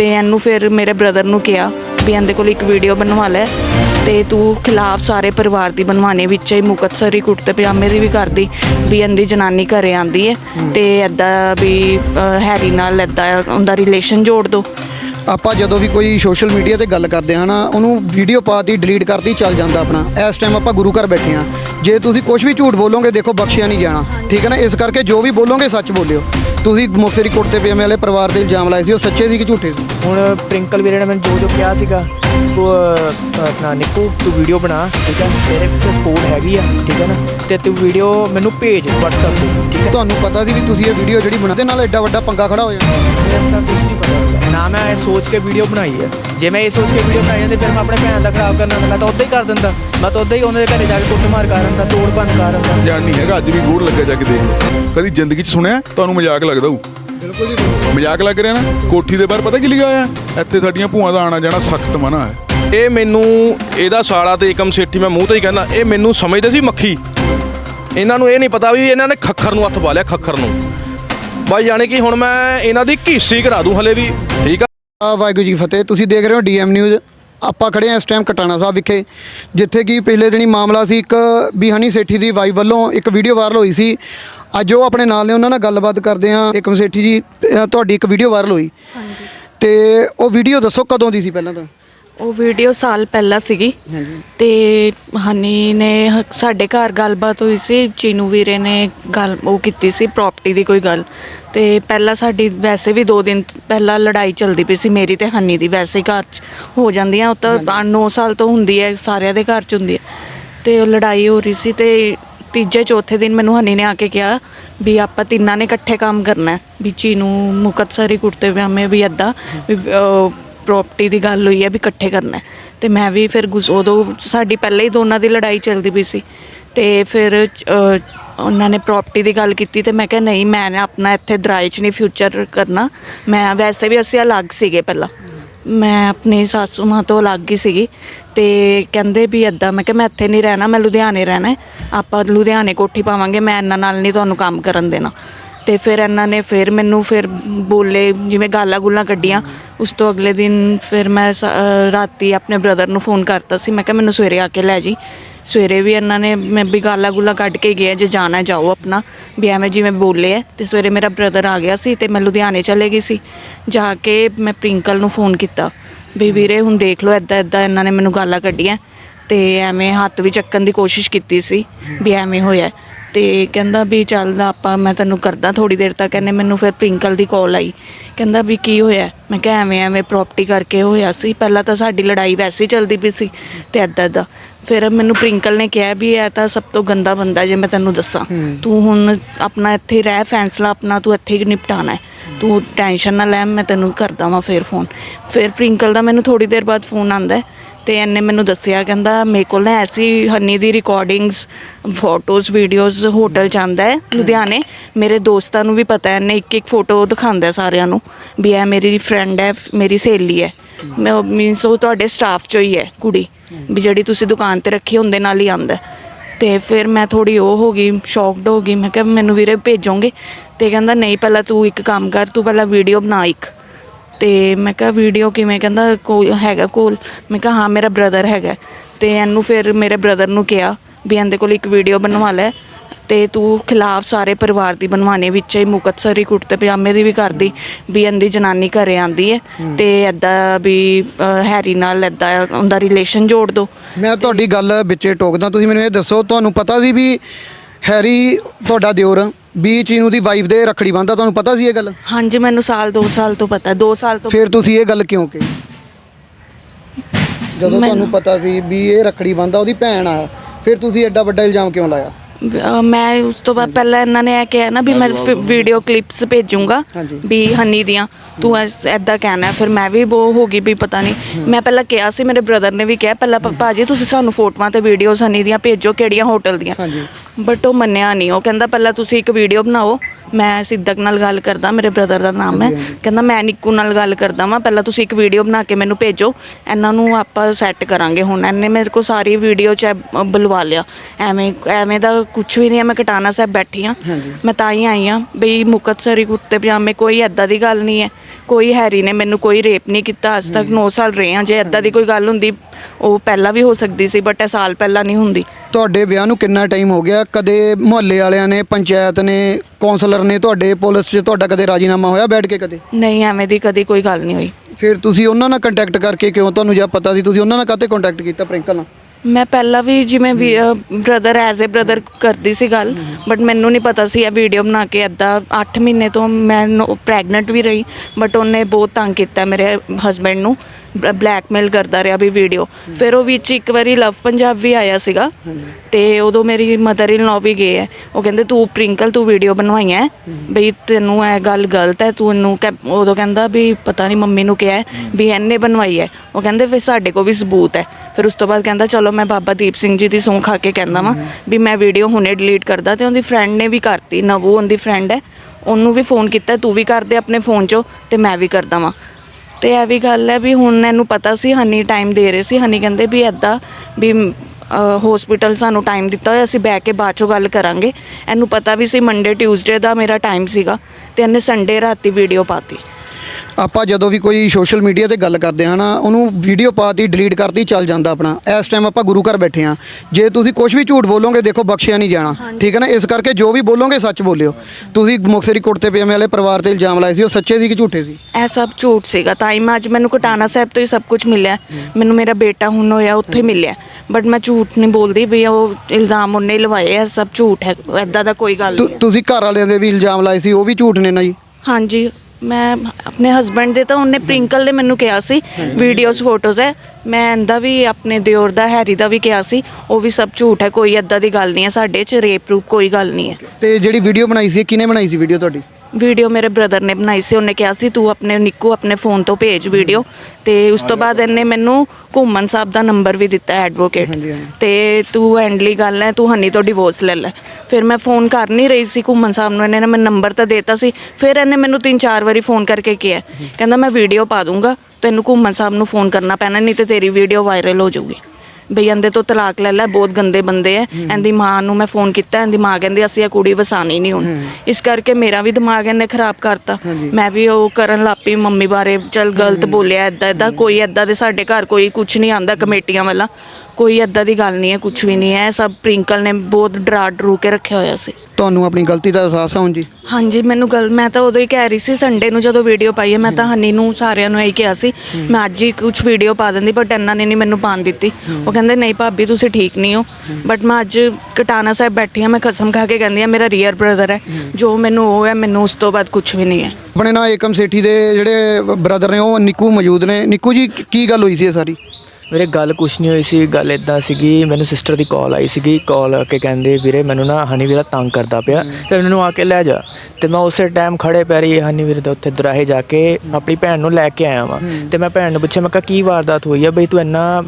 ਤੇ ਇਹਨੂੰ ਫਿਰ ਮੇਰੇ ਬ੍ਰਦਰ ਨੂੰ ਕਿਹਾ ਵੀ ਇਹਦੇ ਕੋਲ ਇੱਕ ਵੀਡੀਓ ਬਣਵਾ ਲੈ ਤੇ ਤੂੰ ਖਿਲਾਫ ਸਾਰੇ ਪਰਿਵਾਰ ਦੀ ਬਣਵਾਣੇ ਵਿੱਚ ਹੀ ਮੁਕਤਸਰੀ ਕੁੜਤੇ ਪਜਾਮੇ ਦੀ ਵੀ ਕਰਦੀ ਵੀ ਇਹਦੀ ਜਨਾਨੀ ਘਰੇ ਆਂਦੀ ਹੈ ਤੇ ਐਦਾਂ ਵੀ ਅ, ਹੈਰੀ ਨਾਲ ਐਦਾਂ ਉਹਦਾ ਰਿਲੇਸ਼ਨ ਜੋੜ ਦੋ। ਆਪਾਂ ਜਦੋਂ ਵੀ ਕੋਈ ਸੋਸ਼ਲ ਮੀਡੀਆ ਤੇ ਗੱਲ ਕਰਦੇ ਹਾਂ ਨਾ ਉਹਨੂੰ ਵੀਡੀਓ ਪਾਤੀ ਡਿਲੀਟ ਕਰਤੀ ਚੱਲ ਜਾਂਦਾ ਆਪਣਾ। ਇਸ ਟਾਈਮ ਆਪਾਂ ਗੁਰੂ ਘਰ ਬੈਠੇ ਹਾਂ। ਜੇ ਤੁਸੀਂ ਕੁਝ ਵੀ ਝੂਠ ਬੋਲੋਗੇ ਦੇਖੋ ਬਖਸ਼ਿਆ ਨਹੀਂ ਜਾਣਾ। ਠੀਕ ਹੈ ਨਾ? ਇਸ ਕਰਕੇ ਜੋ ਵੀ ਬੋਲੋਗੇ ਸੱਚ ਬੋਲਿਓ। ਤੁਸੀਂ ਮੁਕਤਸਰੀ ਕੁੜਤੇ ਪਜਾਮੇ ਵਾਲੇ ਪਰਿਵਾਰ ਦੇ ਇਲਜ਼ਾਮ ਲਾਏ ਸੀ ਉਹ ਸੱਚੇ ਸੀ ਕਿ ਝੂਠੇ ਸੀ? ਹੁਣ ਪ੍ਰਿੰਕਲ ਵੀਰੇ ਨੇ ਮੈਨੂੰ ਜੋ ਜੋ ਕਿਹਾ ਸੀਗਾ ਤੂੰ ਅਹ, ਆਪਣਾ ਨਿੱਕੂ ਤੂੰ ਵੀਡੀਓ ਬਣਾ ਠੀਕ ਹੈ? ਤੇਰੇ ਪਿੱਛੇ ਸਪੋਰਟ ਹੈਗੀ ਆ ਠੀਕ ਹੈ ਨਾ? ਤੇ ਤੂੰ ਵੀਡੀਓ ਮੈਨੂੰ ਭੇਜ WhatsApp ਤੇ ਠੀਕ ਹੈ? ਤੁਹਾਨੂੰ ਪਤਾ ਸੀ ਵੀ ਤੁਸੀਂ ਇਹ ਵੀਡੀਓ ਜਿਹੜੀ ਬਣਾਦੇ ਨਾਲ ਐਡਾ ਵੱਡਾ ਪੰਗਾ ਖੜਾ ਹੋ ਜਾਣਾ। ਐਸਾ ਕੁਝ ਨਹੀਂ ਪਤਾ ਸੀਗਾ। ਨਾ ਮੈਂ ਇਹ ਸੋਚ ਕੇ ਵੀਡੀਓ ਬਣਾਈ ਹੈ। ਜੇ ਮੈਂ ਇਹ ਸੋਚ ਕੇ ਵੀਡੀਓ ਬਣਾਈ ਹੈ ਤੇ ਫਿਰ ਮੈਂ ਆਪਣੇ ਭੈਣ ਦਾ ਖਰਾਬ ਕਰਨਾ ਮੈਂ ਤਾਂ ਉਦਾਂ ਹੀ ਕਰ ਦਿੰਦਾ। ਮੈਂ ਤਾਂ ਉਦਾਂ ਹੀ ਉਹਨਾਂ ਦੇ ਘਰੇ ਜਾ ਕੇ ਕੁੱਟਮਾਰ ਕਰ ਦਿੰਦਾ ਤੋੜ ਭੰਨ ਕਰ ਦਿੰਦਾ। ਜਾਣ ਨਹੀਂ ਹੈਗਾ ਅੱਜ ਵੀ ਗੂੜ ਲੱਗਾ ਜਾ ਕੇ ਦੇਖ ਕਦੀ ਜ਼ਿੰਦਗੀ 'ਚ ਸੁਣਿਆ? ਤੁਹਾਨੂੰ ਮਜ਼ਾਕ ਲੱਗਦਾ ਹੋਊ। ਬਿਲਕੁਲ ਜੀ ਮਜ਼ਾਕ ਲੱਗ ਰਿਹਾ ਨਾ? ਕੋਠੀ ਦੇ ਬਾਹਰ ਪਤਾ ਕੀ ਲਿਖਿਆ ਹੋਇਆ? ਇੱਥੇ ਸਾਡੀਆਂ ਭੂਆਂ ਦਾ ਆਣਾ ਜਾਣਾ ਸਖਤ ਮਨਾ ਹੈ। ਇਹ ਮੈਨੂੰ ਇਹਦਾ ਸਾਲਾ ਤੇ ਏਕਮ ਸੇਠੀ ਮੈਂ ਮੂੰਹ ਤੇ ਹੀ ਕਹਿੰਦਾ ਇਹ ਮੈਨੂੰ ਸਮਝਦੇ ਸੀ ਮੱਖੀ। ਇਹਨਾਂ ਨੂੰ ਇਹ ਨਹੀਂ ਪਤਾ ਵੀ ਇਹਨਾਂ ਨੇ ਖੱਖਰ ਨੂੰ ਹੱਥ ਪਾ ਲਿਆ ਖੱਖਰ ਨੂੰ। ਬਾਈ ਜਾਣੇ ਕਿ ਹੁਣ ਮੈਂ ਇਹਨਾਂ ਦੀ ਘੀਸੀ ਕਰਾ ਦੂੰ ਹਲੇ ਵੀ ਠੀਕ ਆ? ਆ ਵਾਹਿਗੁਰੂ ਜੀ ਕੀ ਫਤਿਹ ਤੁਸੀਂ ਦੇਖ ਰਹੇ ਹੋ ਡੀਐਮ ਨਿਊਜ਼। ਆਪਾਂ ਖੜੇ ਹਾਂ ਇਸ ਟਾਈਮ ਕਟਾਣਾ ਸਾਹਿਬ ਵਿਖੇ ਜਿੱਥੇ ਕਿ ਪਿਛਲੇ ਦਿਨੀ ਮਾਮਲਾ ਸੀ ਇੱਕ ਵੀ ਹਨੀ ਸੇਠੀ ਦੀ ਵਾਈਫ ਵੱਲੋਂ ਇੱਕ ਵੀਡੀਓ ਵਾਇਰਲ ਹੋਈ ਸੀ। ਅੱਜ ਉਹ ਆਪਣੇ ਨਾਲ ਨੇ ਉਹਨਾਂ ਨਾਲ ਗੱਲਬਾਤ ਕਰਦੇ ਹਾਂ। ਏਕਮ ਸੇਠੀ ਜੀ ਅ, ਤੁਹਾਡੀ ਇੱਕ ਵੀਡੀਓ ਵਾਇਰਲ ਹੋਈ। ਹਾਂਜੀ। ਤੇ ਉਹ ਵੀਡੀਓ ਦੱਸੋ ਕਦੋਂ ਦੀ ਸੀ ਪਹਿਲਾਂ ਤਾਂ? ਉਹ ਵੀਡੀਓ ਸਾਲ ਪਹਿਲਾਂ ਸੀਗੀ। ਹਾਂਜੀ। ਤੇ ਹਨੀ ਨੇ ਹ- ਸਾਡੇ ਘਰ ਗੱਲਬਾਤ ਹੋਈ ਸੀ ਚੀਨੂ ਵੀਰੇ ਨੇ ਗੱਲ ਉਹ ਕੀਤੀ ਸੀ ਪ੍ਰਾਪਰਟੀ ਦੀ ਕੋਈ ਗੱਲ। ਤੇ ਪਹਿਲਾਂ ਸਾਡੀ ਵੈਸੇ ਵੀ 2 ਦਿਨ ਪਹਿਲਾਂ ਲੜਾਈ ਚੱਲਦੀ ਪਈ ਸੀ ਮੇਰੀ ਤੇ ਹਨੀ ਦੀ ਵੈਸੇ ਹੀ ਘਰ 'ਚ ਹੋ ਜਾਂਦੀਆਂ ਉਹ ਤਾਂ 9 ਸਾਲ ਤੋਂ ਹੁੰਦੀ ਹੈ ਸਾਰਿਆਂ ਦੇ ਘਰ 'ਚ ਹੁੰਦੀ ਹੈ। ਤੇ ਉਹ ਲੜਾਈ ਹੋ ਰਹੀ ਸੀ ਤੇ ਤੀਜੇ ਚੌਥੇ ਦਿਨ ਮੈਨੂੰ ਹਨੀ ਨੇ ਆ ਕੇ ਕਿਹਾ ਵੀ ਆਪਾਂ ਤਿੰਨਾਂ ਨੇ ਇਕੱਠੇ ਕੰਮ ਕਰਨਾ ਹੈ ਵੀ ਚੀਨੂ ਮੁਕਤਸਰੀ ਕੁੜਤੇ ਪਜਾਮੇ ਵੀ ਅੱਦਾ ਵੀ ਪ੍ਰਾਪਰਟੀ ਦੀ ਗੱਲ ਹੋਈ ਹੈ ਵੀ ਇਕੱਠੇ ਕਰਨਾ ਹੈ। ਤੇ ਮੈਂ ਵੀ ਫਿਰ ਗੁੱਸ ਉਦੋਂ ਸਾਡੀ ਪਹਿਲਾਂ ਹੀ ਦੋਨਾਂ ਦੀ ਲੜਾਈ ਚੱਲਦੀ ਪਈ ਸੀ। ਤੇ ਫਿਰ ਅ, ਉਹਨਾਂ ਨੇ ਪ੍ਰਾਪਰਟੀ ਦੀ ਗੱਲ ਕੀਤੀ ਤੇ ਮੈਂ ਕਿਹਾ ਨਹੀਂ ਮੈਂ ਨਾ ਆਪਣਾ ਇੱਥੇ ਦਰਾਏ 'ਚ ਨਹੀਂ ਫਿਊਚਰ ਕਰਨਾ। ਮੈਂ ਵੈਸੇ ਵੀ ਅਸੀਂ ਅਲੱਗ ਸੀਗੇ ਪਹਿਲਾਂ। ਮੈਂ ਆਪਣੀ ਸਾਸੂ ਮਾਂ ਤੋਂ ਅਲੱਗ ਹੀ ਸੀਗੀ। ਤੇ ਕਹਿੰਦੇ ਵੀ ਅੱਦਾ ਮੈਂ ਕਿਹਾ ਮੈਂ ਇੱਥੇ ਨਹੀਂ ਰਹਿਣਾ ਮੈਂ ਲੁਧਿਆਣੇ ਰਹਿਣਾ ਹੈ। ਆਪਾਂ ਲੁਧਿਆਣੇ ਕੋਠੀ ਪਾਵਾਂਗੇ ਮੈਂ ਇਹਨਾਂ ਨਾਲ ਨਹੀਂ ਤੁਹਾਨੂੰ ਕੰਮ ਕਰਨ ਦੇਣਾ। ਤੇ ਫਿਰ ਇਹਨਾਂ ਨੇ ਫਿਰ ਮੈਨੂੰ ਫਿਰ ਬੋਲੇ, ਜਿਵੇਂ ਗਾਲਾਂ ਗੁੱਲਾਂ ਕੱਢੀਆਂ। ਉਸ ਤੋਂ ਅਗਲੇ ਦਿਨ ਫਿਰ ਮੈਂ ਸ- ਅਹ, ਰਾਤੀ ਆਪਣੇ ਬ੍ਰਦਰ ਨੂੰ ਫੋਨ ਕਰਤਾ ਸੀ। ਮੈਂ ਕਿਹਾ ਮੈਨੂੰ ਸਵੇਰੇ ਆ ਕੇ ਲੈ ਜੀ। ਸਵੇਰੇ ਵੀ ਇਹਨਾਂ ਨੇ ਮੈਂ ਵੀ ਗਾਲਾਂ ਗੁੱਲਾਂ ਕੱਢ ਕੇ ਗਿਆ, ਜੇ ਜਾਣਾ ਹੈ ਜਾਓ ਆਪਣਾ। ਵੀ ਐਵੇਂ ਜਿਵੇਂ ਬੋਲੇ ਹੈ। ਤੇ ਸਵੇਰੇ ਮੇਰਾ ਬ੍ਰਦਰ ਆ ਗਿਆ ਸੀ ਤੇ ਮੈਂ ਲੁਧਿਆਣੇ ਚਲੇ ਗਈ ਸੀ। ਜਾ ਕੇ ਮੈਂ ਪ੍ਰਿੰਕਲ ਨੂੰ ਫੋਨ ਕੀਤਾ। ਵੀ ਵੀਰੇ ਹੁਣ ਦੇਖ ਲਓ ਐਦਾਂ ਐਦਾਂ ਇਹਨਾਂ ਨੇ ਮੈਨੂੰ ਗਾਲਾਂ ਕੱਢੀਆਂ। ਤੇ ਐਵੇਂ ਹੱਥ ਵੀ ਚੱਕਣ ਦੀ ਕੋਸ਼ਿਸ਼ ਕੀਤੀ ਸੀ ਵੀ ਐਵੇਂ ਹੋਇਆ ਤੇ ਕਹਿੰਦਾ ਵੀ ਚੱਲ ਆਪਾਂ ਮੈਂ ਤੈਨੂੰ ਕਰਦਾ ਥੋੜੀ ਦੇਰ ਤੱਕ ਇਹਨੇ ਮੈਨੂੰ ਫਿਰ ਪ੍ਰਿੰਕਲ ਦੀ ਕਾਲ ਆਈ। ਕਹਿੰਦਾ ਵੀ ਕੀ ਹੋਇਆ? ਮੈਂ ਕਿਹਾ ਐਵੇਂ ਐਵੇਂ ਪ੍ਰਾਪਰਟੀ ਕਰਕੇ ਹੋਇਆ ਸੀ। ਪਹਿਲਾਂ ਤਾਂ ਸਾਡੀ ਲੜਾਈ ਵੈਸੇ ਹੀ ਚੱਲਦੀ ਪਈ ਸੀ ਤੇ ਐਦਾਂ ਐਦਾਂ ਫਿਰ ਮੈਨੂੰ ਪ੍ਰਿੰਕਲ ਨੇ ਕਿਹਾ ਵੀ ਇਹ ਤਾਂ ਸਭ ਤੋਂ ਗੰਦਾ ਬੰਦਾ ਜੇ ਮੈਂ ਤੈਨੂੰ ਦੱਸਾਂ। ਤੂੰ ਹੁਣ ਆਪਣਾ ਇੱਥੇ ਰਹਿ ਫੈਸਲਾ ਆਪਣਾ ਤੂੰ ਇੱਥੇ ਹੀ ਨਿਪਟਾਣਾ ਹੈ। ਤੂੰ ਟੈਨਸ਼ਨ ਨਾ ਲੈ, ਮੈਂ ਤੈਨੂੰ ਕਰਦਾ ਵਾਂ ਫਿਰ ਫੋਨ ਫਿਰ ਪ੍ਰਿੰਕਲ ਦਾ ਮੈਨੂੰ ਥੋੜੀ ਦੇਰ ਬਾਅਦ ਫੋਨ ਆਂਦਾ ਹੈ ਤੇ ਇਹਨੇ ਮੈਨੂੰ ਦੱਸਿਆ, ਕਹਿੰਦਾ ਮੇਰੇ ਕੋਲ ਨਾ ਐਸੀ ਹਨੀ ਦੀ ਰਿਕਾਰਡਿੰਗਸ ਫੋਟੋਜ਼ ਵੀਡੀਓਜ਼ ਹੋਟਲ ਜਾਂਦਾ ਹੈ, ਲੁਧਿਆਣੇ। ਮੇਰੇ ਦੋਸਤਾਂ ਨੂੰ ਵੀ ਪਤਾ ਹੈ, ਇਹਨੇ ਇੱਕ ਇੱਕ ਫੋਟੋ ਦਿਖਾਉਂਦਾ ਹੈ ਸਾਰਿਆਂ ਨੂੰ ਵੀ ਇਹ ਮੇਰੀ ਫਰੈਂਡ ਹੈ, ਮੇਰੀ ਸਹੇਲੀ ਹੈ। ਮੈਂ ਮੀਨਸ ਉਹ ਤੁਹਾਡੇ ਸਟਾਫ ਚੋਂ ਹੀ ਹੈ ਕੁੜੀ, ਵੀ ਜਿਹੜੀ ਤੁਸੀਂ ਦੁਕਾਨ ਤੇ ਰੱਖੀ ਹੁੰਦੇ ਨਾਲ ਹੀ ਆਂਦਾ ਹੈ। ਤੇ ਫਿਰ ਮੈਂ ਥੋੜੀ ਉਹ ਹੋ ਗਈ ਸ਼ੌਕਡ ਹੋ ਗਈ। ਮੈਂ ਕਿਹਾ, ਮੈਨੂੰ ਵੀਰੇ ਭੇਜੋਗੇ? ਤੇ ਕਹਿੰਦਾ ਨਹੀਂ ਪਹਿਲਾਂ ਤੂੰ ਇੱਕ ਕੰਮ ਕਰ ਤੂੰ ਪਹਿਲਾਂ ਵੀਡੀਓ ਬਣਾ ਇੱਕ। ਤੇ ਮੈਂ ਕਿਹਾ ਵੀਡੀਓ ਕਿਵੇਂ? ਕਹਿੰਦਾ ਕੋਈ ਹੈਗਾ ਕੋਲ। ਮੈਂ ਕਿਹਾ ਹਾਂ ਮੇਰਾ ਬ੍ਰਦਰ ਹੈਗਾ। ਤੇ ਇਹਨੂੰ ਫਿਰ ਮੇਰੇ ਬ੍ਰਦਰ ਨੂੰ ਕਿਹਾ ਵੀ ਇਹਦੇ ਕੋਲ ਇੱਕ ਵੀਡੀਓ ਬਣਵਾ ਲੈ ਤੇ ਤੂੰ ਖਿਲਾਫ ਸਾਰੇ ਪਰਿਵਾਰ ਦੀ ਬਣਵਾਣੇ ਵਿੱਚ ਹੀ ਮੁਕਤਸਰੀ ਕੁੜਤੇ ਪਜਾਮੇ ਦੀ ਵੀ ਕਰਦੀ ਵੀ ਇਹਦੀ ਜਨਾਨੀ ਘਰੇ ਆਂਦੀ ਹੈ ਤੇ ਐਦਾਂ ਵੀ ਹੈਰੀ ਨਾਲ ਐਦਾਂ ਉਹਦਾ ਰਿਲੇਸ਼ਨ ਜੋੜ ਦੋ। ਮੈਂ ਤੁਹਾਡੀ ਗੱਲ ਵਿੱਚੇ ਟੋਕਦਾ ਤੁਸੀਂ ਮੈਨੂੰ ਇਹ ਦੱਸੋ ਤੁਹਾਨੂੰ ਪਤਾ ਸੀ ਵੀ ਹੈਰੀ ਤੁਹਾਡਾ ਦਿਓਰ? ਵੀ ਚੀਨੂ ਦੀ ਵਾਈਫ ਦੇ ਰੱਖੜੀ ਬੰਦਾ ਤੁਹਾਨੂੰ ਪਤਾ ਸੀ ਇਹ ਗੱਲ? ਹਾਂਜੀ ਮੈਨੂੰ ਸਾਲ 2 ਸਾਲ ਤੋਂ ਪਤਾ 2 ਸਾਲ ਤੋਂ ਫਿਰ ਤੁਸੀਂ ਇਹ ਗੱਲ ਕਿਉਂ ਕਹੀ? ਜਦੋਂ ਤੁਹਾਨੂੰ ਪਤਾ ਸੀ ਵੀ ਇਹ ਰੱਖੜੀ ਬੰਦਾ ਉਹਦੀ ਭੈਣ ਆ ਫਿਰ ਤੁਸੀਂ ਐਡਾ ਵੱਡਾ ਇਲਜ਼ਾਮ ਕਿਉਂ ਲਾਇਆ? ਅ, ਮੈਂ ਉਸ ਤੋਂ ਬਾਅਦ ਪਹਿਲਾਂ ਇਹਨਾਂ ਨੇ ਇਹ ਕਿਹਾ ਨਾ ਵੀ ਮੈਂ ਵੀਡੀਓ ਕਲਿੱਪਸ ਭੇਜੂੰਗਾ। ਵੀ ਹਨੀ ਦੀਆਂ ਤੂੰ ਐਸ- ਏਦਾਂ ਕਹਿਣਾ ਹੈ। ਫਿਰ ਮੈਂ ਵੀ ਉਹ ਹੋ ਗਈ ਵੀ ਪਤਾ ਨਹੀਂ। ਮੈਂ ਪਹਿਲਾਂ ਕਿਹਾ ਸੀ ਮੇਰੇ ਬ੍ਰਦਰ ਨੇ ਵੀ ਕਿਹਾ ਪਹਿਲਾਂ ਭ- ਭਾਜੀ ਤੁਸੀਂ ਸਾਨੂੰ ਫੋਟੋਆਂ ਤੇ ਵੀਡੀਓਜ਼ ਹਨੀ ਦੀਆਂ ਭੇਜੋ ਕਿਹੜੀਆਂ ਹੋਟਲ ਦੀਆਂ। ਹਾਂਜੀ। ਬਟ ਉਹ ਮੰਨਿਆ ਨਹੀਂ ਉਹ ਕਹਿੰਦਾ ਪਹਿਲਾਂ ਤੁਸੀਂ ਇੱਕ ਵੀਡੀਓ ਬਣਾਓ ਮੈਂ ਸਿੱਧਕ ਨਾਲ ਗੱਲ ਕਰਦਾ ਮੇਰੇ ਬ੍ਰਦਰ ਦਾ ਨਾਮ ਹੈ। ਕਹਿੰਦਾ ਮੈਂ ਨਿੱਕੂ ਨਾਲ ਗੱਲ ਕਰਦਾ ਵਾਂ ਪਹਿਲਾਂ ਤੁਸੀਂ ਇੱਕ ਵੀਡੀਓ ਬਣਾ ਕੇ ਮੈਨੂੰ ਭੇਜੋ ਇਹਨਾਂ ਨੂੰ ਆਪਾਂ ਸੈੱਟ ਕਰਾਂਗੇ ਹੁਣ। ਇਹਨੇ ਮੇਰੇ ਕੋਲ ਸਾਰੀ ਵੀਡੀਓ ਚ ਬੁਲਵਾ ਲਿਆ। ਐਵੇਂ ਐਵੇਂ ਦਾ ਕੁਝ ਵੀ ਨਹੀਂ ਹੈ ਮੈਂ ਕਟਾਣਾ ਸਾਹਿਬ ਬੈਠੀ ਆ। ਮੈਂ ਤਾਂ ਹੀ ਆਈ ਆ ਬਈ ਮੁਕਤਸਰੀ ਕੁੱਤੇ ਪਜਾਮੇ ਕੋਈ ਐਦਾਂ ਦੀ ਗੱਲ ਨਹੀਂ ਹੈ। ਕੋਈ ਹੈਰੀ ਨੇ ਮੈਨੂੰ ਕੋਈ ਰੇਪ ਨਹੀਂ ਕੀਤਾ ਅੱਜ ਤੱਕ 9 ਸਾਲ ਰਹੇ ਆ ਜੇ ਐਦਾਂ ਦੀ ਕੋਈ ਗੱਲ ਹੁੰਦੀ ਉਹ ਪਹਿਲਾਂ ਵੀ ਹੋ ਸਕਦੀ ਸੀ ਬਟ ਇਹ ਸਾਲ ਪਹਿਲਾਂ ਨਹੀਂ ਹੁੰਦੀ। ਤੁਹਾਡੇ ਵਿਆਹ ਨੂੰ ਕਿੰਨਾ ਟਾਈਮ ਹੋ ਗਿਆ? ਕਦੇ ਮੁਹੱਲੇ ਵਾਲਿਆਂ ਨੇ ਪੰਚਾਇਤ ਨੇ ਕੌਂਸਲਰ ਨੇ ਤੁਹਾਡੇ ਪੁਲਿਸ 'ਚ ਤੁਹਾਡਾ ਕਦੇ ਰਾਜੀਨਾਮਾ ਹੋਇਆ? ਬੈਠ ਕੇ ਕਦੇ? ਨਹੀਂ ਐਵੇਂ ਦੀ ਕਦੀ ਕੋਈ ਗੱਲ ਨਹੀਂ ਹੋਈ। ਫਿਰ ਤੁਸੀਂ ਉਹਨਾਂ ਨਾਲ ਕੰਟੈਕਟ ਕਰਕੇ ਕਿਉਂ? ਤੁਹਾਨੂੰ ਜਦ ਪਤਾ ਸੀ ਤੁਸੀਂ ਉਹਨਾਂ ਨਾਲ ਕਾਹਤੇ ਕੰਟੈਕਟ ਕੀਤਾ ਪ੍ਰਿੰਕਲ ਨਾਲ? ਮੈਂ ਪਹਿਲਾਂ ਵੀ ਜਿਵੇਂ ਵੀ ਬ੍ਰਦਰ ਐਜ਼ ਅ ਬ੍ਰਦਰ ਕਰਦੀ ਸੀ ਗੱਲ ਬਟ ਮੈਨੂੰ ਨਹੀਂ ਪਤਾ ਸੀ ਇਹ ਵੀਡੀਓ ਬਣਾ ਕੇ ਐਦਾਂ 8 ਮਹੀਨੇ ਤੋਂ ਮੈਂ ਪ੍ਰੈਗਨੈਂਟ ਵੀ ਰਹੀ ਬਟ ਉਹਨੇ ਬਹੁਤ ਤੰਗ ਕੀਤਾ ਮੇਰੇ ਹਸਬੰਡ ਨੂੰ। ਬਲੈਕਮੇਲ ਕਰਦਾ ਰਿਹਾ ਵੀ ਵੀਡੀਓ ਫਿਰ ਉਹ ਵਿੱਚ ਇੱਕ ਵਾਰੀ ਲਵ ਪੰਜਾਬ ਵੀ ਆਇਆ ਸੀਗਾ। ਤੇ ਉਦੋਂ ਮੇਰੀ ਮਦਰ ਇਨ ਲਾ ਵੀ ਗਏ ਹੈ ਉਹ ਕਹਿੰਦੇ ਤੂੰ ਪ੍ਰਿੰਕਲ ਤੂੰ ਵੀਡੀਓ ਬਣਵਾਈਆਂ ਹੈ, ਬਈ ਤੈਨੂੰ ਇਹ ਗੱਲ ਗਲਤ ਹੈ ਤੂੰ ਇਹਨੂੰ ਕਹਿ- ਉਦੋਂ ਕਹਿੰਦਾ ਵੀ ਪਤਾ ਨਹੀਂ ਮੰਮੀ ਨੂੰ ਕਿਹਾ ਹੈ ਵੀ ਇਹਨੇ ਬਣਵਾਈ ਹੈ ਉਹ ਕਹਿੰਦੇ ਫਿਰ ਸਾਡੇ ਕੋਲ ਵੀ ਸਬੂਤ ਹੈ ਫਿਰ ਉਸ ਤੋਂ ਬਾਅਦ ਕਹਿੰਦਾ ਚਲੋ ਮੈਂ ਬਾਬਾ ਦੀਪ ਸਿੰਘ ਜੀ ਦੀ ਸੌਂ ਖਾ ਕੇ ਕਹਿੰਦਾ ਵਾਂ ਵੀ ਮੈਂ ਵੀਡੀਓ ਹੁਣੇ ਡਿਲੀਟ ਕਰਦਾ ਤੇ ਉਹਦੀ ਫਰੈਂਡ ਨੇ ਵੀ ਕਰਤੀ। ਨਵੂ ਉਹਦੀ ਫਰੈਂਡ ਹੈ ਉਹਨੂੰ ਵੀ ਫੋਨ ਕੀਤਾ। ਤੂੰ ਵੀ ਕਰਦੇ ਆਪਣੇ ਫੋਨ 'ਚੋਂ ਤੇ ਮੈਂ ਵੀ ਕਰਦਾ ਵਾਂ। ਤੇ ਇਹ ਵੀ ਗੱਲ ਹੈ ਵੀ ਹੁਣ ਇਹਨੂੰ ਪਤਾ ਸੀ ਹਨੀ ਟਾਈਮ ਦੇ ਰਹੇ ਸੀ ਹਨੀ ਕਹਿੰਦੇ ਵੀ ਐਦਾਂ ਵੀ ਹਸਪੀਟਲ ਸਾਨੂੰ ਟਾਈਮ ਦਿੱਤਾ ਹੋਇਆ, ਅਸੀਂ ਬਹਿ ਕੇ ਬਾਅਦ ਚੋਂ ਗੱਲ ਕਰਾਂਗੇ। ਇਹਨੂੰ ਪਤਾ ਵੀ ਸੀ ਮੰਡੇ ਟਿਊਜ਼ਡੇ ਦਾ ਮੇਰਾ ਟਾਈਮ ਸੀਗਾ ਤੇ ਇਹਨੇ ਸੰਡੇ ਰਾਤੀ ਵੀਡੀਓ ਪਾਤੀ। ਆਪਾਂ ਜਦੋਂ ਵੀ ਕੋਈ ਸੋਸ਼ਲ ਮੀਡੀਆ ਤੇ ਗੱਲ ਕਰਦੇ ਹਾਂ ਨਾ ਉਹਨੂੰ ਵੀਡੀਓ ਪਾਤੀ ਡਿਲੀਟ ਕਰਤੀ ਚੱਲ ਜਾਂਦਾ ਆਪਣਾ। ਇਸ ਟਾਈਮ ਆਪਾਂ ਗੁਰੂ ਘਰ ਬੈਠੇ ਹਾਂ। ਜੇ ਤੁਸੀਂ ਕੁਝ ਵੀ ਝੂਠ ਬੋਲੋਗੇ ਦੇਖੋ ਬਖਸ਼ਿਆ ਨਹੀਂ ਜਾਣਾ। ਠੀਕ ਹੈ ਨਾ? ਇਸ ਕਰਕੇ ਜੋ ਵੀ ਬੋਲੋਗੇ ਸੱਚ ਬੋਲਿਓ। ਤੁਸੀਂ ਮੁਕਤਸਰੀ ਕੁੜਤੇ ਪਜਾਮੇ ਵਾਲੇ ਪਰਿਵਾਰ ਤੇ ਇਲਜ਼ਾਮ ਲਾਏ ਸੀ ਉਹ ਸੱਚੇ ਸੀ ਕਿ ਝੂਠੇ ਸੀ? ਇਹ ਸਭ ਝੂਠ ਸੀਗਾ। ਤਾਂ ਹੀ ਮੈਂ ਅੱਜ ਮੈਨੂੰ ਕਟਾਣਾ ਸਾਹਿਬ ਤੋਂ ਹੀ ਸਭ ਕੁਝ ਮਿਲਿਆ। ਮੈਨੂੰ ਮੇਰਾ ਬੇਟਾ ਹੁਣ ਹੋਇਆ ਉੱਥੇ ਮਿਲਿਆ। ਬਟ ਮੈਂ ਝੂਠ ਨਹੀਂ ਬੋਲਦੀ ਵੀ ਉਹ ਇਲਜ਼ਾਮ ਉਹਨੇ ਲਵਾਏ ਆ ਸਭ ਝੂਠ ਹੈ। ਐਦਾਂ ਦਾ ਕੋਈ ਗੱਲ ਤੁ- ਨਹੀਂ ਹੈ। ਤੁਸੀਂ ਘਰ ਵਾਲਿਆਂ ਦੇ ਵੀ ਇਲਜ਼ਾਮ ਲਾਏ ਸੀ ਉਹ ਵੀ ਝੂਠ ਨੇ ਨਾ ਜੀ? ਹਾਂਜੀ। ਮੈਂ ਆਪਣੇ ਹਸਬੰਡ ਦੇ ਤਾਂ ਉਹਨੇ ਪ੍ਰਿੰਕਲ ਨੇ ਮੈਨੂੰ ਕਿਹਾ ਸੀ ਵੀਡੀਓਜ਼ ਫੋਟੋਜ਼ ਹੈ। ਮੈਂ ਇਹਦਾ ਵੀ ਆਪਣੇ ਦਿਓਰ ਦਾ ਹੈਰੀ ਦਾ ਵੀ ਕਿਹਾ ਸੀ, ਉਹ ਵੀ ਸਭ ਝੂਠ ਹੈ, ਕੋਈ ਐਦਾਂ ਦੀ ਗੱਲ ਨਹੀਂ ਹੈ, ਸਾਡੇ 'ਚ ਰੇਪ ਰੂਪ ਕੋਈ ਗੱਲ ਨਹੀਂ ਹੈ। ਤੇ ਜਿਹੜੀ ਵੀਡੀਓ ਬਣਾਈ ਸੀ ਕਿਹਨੇ ਬਣਾਈ ਸੀ ਵੀਡੀਓ ਤੁਹਾਡੀ? ਵੀਡੀਓ ਮੇਰੇ ਬ੍ਰਦਰ ਨੇ ਬਣਾਈ ਸੀ ਉਹਨੇ ਕਿਹਾ ਸੀ ਤੂੰ ਆਪਣੇ ਨਿੱਕੂ ਆਪਣੇ ਫੋਨ ਤੋਂ ਭੇਜ ਵੀਡੀਓ ਤੇ ਉਸ ਤੋਂ ਬਾਅਦ ਇਹਨੇ ਮੈਨੂੰ ਘੁੰਮਣ ਸਾਹਿਬ ਦਾ ਨੰਬਰ ਵੀ ਦਿੱਤਾ ਐਡਵੋਕੇਟ। ਤੇ ਤੂੰ ਐਂਡਲੀ ਗੱਲ ਹੈ ਤੂੰ ਹਨੀ ਤੋਂ ਡਿਵੋਰਸ ਲੈ ਲੈ। ਫਿਰ ਮੈਂ ਫੋਨ ਕਰ ਨਹੀਂ ਰਹੀ ਸੀ ਘੁੰਮਣ ਸਾਹਿਬ ਨੂੰ ਇਹਨੇ ਮੈਨੂੰ ਨੰਬਰ ਤਾਂ ਦੇਤਾ ਸੀ। ਫਿਰ ਇਹਨੇ ਮੈਨੂੰ ਤਿੰਨ ਚਾਰ ਵਾਰੀ ਫੋਨ ਕਰਕੇ ਕਿਹਾ ਕਹਿੰਦਾ ਮੈਂ ਵੀਡੀਓ ਪਾ ਦੂੰਗਾ ਤੈਨੂੰ ਘੁੰਮਣ ਸਾਹਿਬ ਨੂੰ ਫੋਨ ਕਰਨਾ ਪੈਣਾ ਨਹੀਂ ਤੇ ਤੇਰੀ ਵੀਡੀਓ ਵਾਇਰਲ ਹੋ ਜਾਊਗੀ। ਬਈ ਇਹਦੇ ਤੋਂ ਤਲਾਕ ਲੈ ਲੈ ਬਹੁਤ ਗੰਦੇ ਬੰਦੇ ਐ। ਇਹਦੀ ਮਾਂ ਨੂੰ ਮੈਂ ਫੋਨ ਕੀਤਾ ਇਹਦੀ ਮਾਂ ਕਹਿੰਦੀ ਅਸੀਂ ਇਹ ਕੁੜੀ ਵਸਾਣੀ ਨਹੀਂ ਹੁਣ। ਇਸ ਕਰਕੇ ਮੇਰਾ ਵੀ ਦਿਮਾਗ ਇਹਨੇ ਖਰਾਬ ਕਰਤਾ। ਮੈਂ ਵੀ ਉਹ ਕਰਨ ਲੱਪੀ ਮੰਮੀ ਬਾਰੇ ਚਲ ਗਲਤ ਬੋਲਿਆ ਐਦਾਂ ਐਦਾਂ ਕੋਈ ਐਦਾਂ ਦੇ ਸਾਡੇ ਘਰ ਕੋਈ ਕੁਝ ਨਹੀਂ ਆਂਦਾ ਕਮੇਟੀਆਂ ਵਾਲਾ। ਕੋਈ ਐਦਾਂ ਦੀ ਗੱਲ ਨਹੀਂ ਹੈ ਕੁਝ ਵੀ ਨਹੀਂ ਹੈ ਸਭ ਪ੍ਰਿੰਕਲ ਨੇ ਬਹੁਤ ਡਰਾ ਡਰੂ ਕੇ ਰੱਖਿਆ ਹੋਇਆ ਸੀ। ਤੁਹਾਨੂੰ ਆਪਣੀ ਗਲਤੀ ਦਾ ਅਹਿਸਾਸ ਆ ਹੁਣ ਜੀ? ਹਾਂਜੀ ਮੈਨੂੰ ਗੱਲ ਮੈਂ ਤਾਂ ਉਦੋਂ ਹੀ ਕਹਿ ਰਹੀ ਸੀ ਸੰਡੇ ਨੂੰ ਜਦੋਂ ਵੀਡੀਓ ਪਾਈ ਹੈ ਮੈਂ ਤਾਂ ਹਨੀ ਨੂੰ ਸਾਰਿਆਂ ਨੂੰ ਇਹੀ ਕਿਹਾ ਸੀ ਮੈਂ ਅੱਜ ਹੀ ਕੁਝ ਵੀਡੀਓ ਪਾ ਦਿੰਦੀ ਬਟ ਇਹਨਾਂ ਨੇ ਨਹੀਂ ਮੈਨੂੰ ਪਾਣ ਦਿੱਤੀ। ਉਹ ਕਹਿੰਦੇ ਨਹੀਂ ਭਾਬੀ ਤੁਸੀਂ ਠੀਕ ਨਹੀਂ ਹੋ। ਬਟ ਮੈਂ ਅੱਜ ਕਟਾਣਾ ਸਾਹਿਬ ਬੈਠੀ ਹਾਂ ਮੈਂ ਕਸਮ ਖਾ ਕੇ ਕਹਿੰਦੀ ਹਾਂ ਮੇਰਾ ਰੀਅਰ ਬ੍ਰਦਰ ਹੈ। ਜੋ ਮੈਨੂੰ ਉਹ ਹੈ ਮੈਨੂੰ ਉਸ ਤੋਂ ਬਾਅਦ ਕੁਝ ਵੀ ਨਹੀਂ ਹੈ। ਆਪਣੇ ਨਾਲ ਏਕਮ ਸੇਠੀ ਦੇ ਜਿਹੜੇ ਬ੍ਰਦਰ ਨੇ ਉਹ ਨਿੱਕੂ ਮੌਜੂਦ ਨੇ। ਨਿੱਕੂ ਜੀ ਕੀ ਗੱਲ ਹੋਈ ਸੀ ਇਹ ਸਾਰੀ? ਵੀਰੇ ਗੱਲ ਕੁਛ ਨਹੀਂ ਹੋਈ ਸੀ ਗੱਲ ਇਦਾਂ ਸੀਗੀ ਮੈਨੂੰ ਸਿਸਟਰ ਦੀ ਕਾਲ ਆਈ ਸੀਗੀ ਕਾਲ ਆ ਕੇ ਕਹਿੰਦੇ ਵੀਰੇ ਮੈਨੂੰ ਨਾ ਹਨੀ ਵੀਰਾ ਤੰਗ ਕਰਦਾ ਪਿਆ ਤੇ ਮੈਨੂੰ ਆ ਕੇ ਲੈ ਜਾ। ਤੇ ਮੈਂ ਉਸੇ ਟਾਈਮ ਖੜੇ ਪੈਰੀ ਹਨੀ ਵੀਰੇ ਦੇ ਉੱਥੇ ਦਰਾਹੇ ਜਾ ਕੇ ਆਪਣੀ ਭੈਣ ਨੂੰ ਲੈ ਕੇ ਆਇਆ ਵਾਂ। ਤੇ ਮੈਂ ਭੈਣ ਨੂੰ ਪੁੱਛਿਆ ਮੈਂ ਕਿਹਾ ਕੀ ਵਾਰਦਾਤ ਹੋਈ ਆ? ਬਈ ਤੂੰ ਇੰਨਾ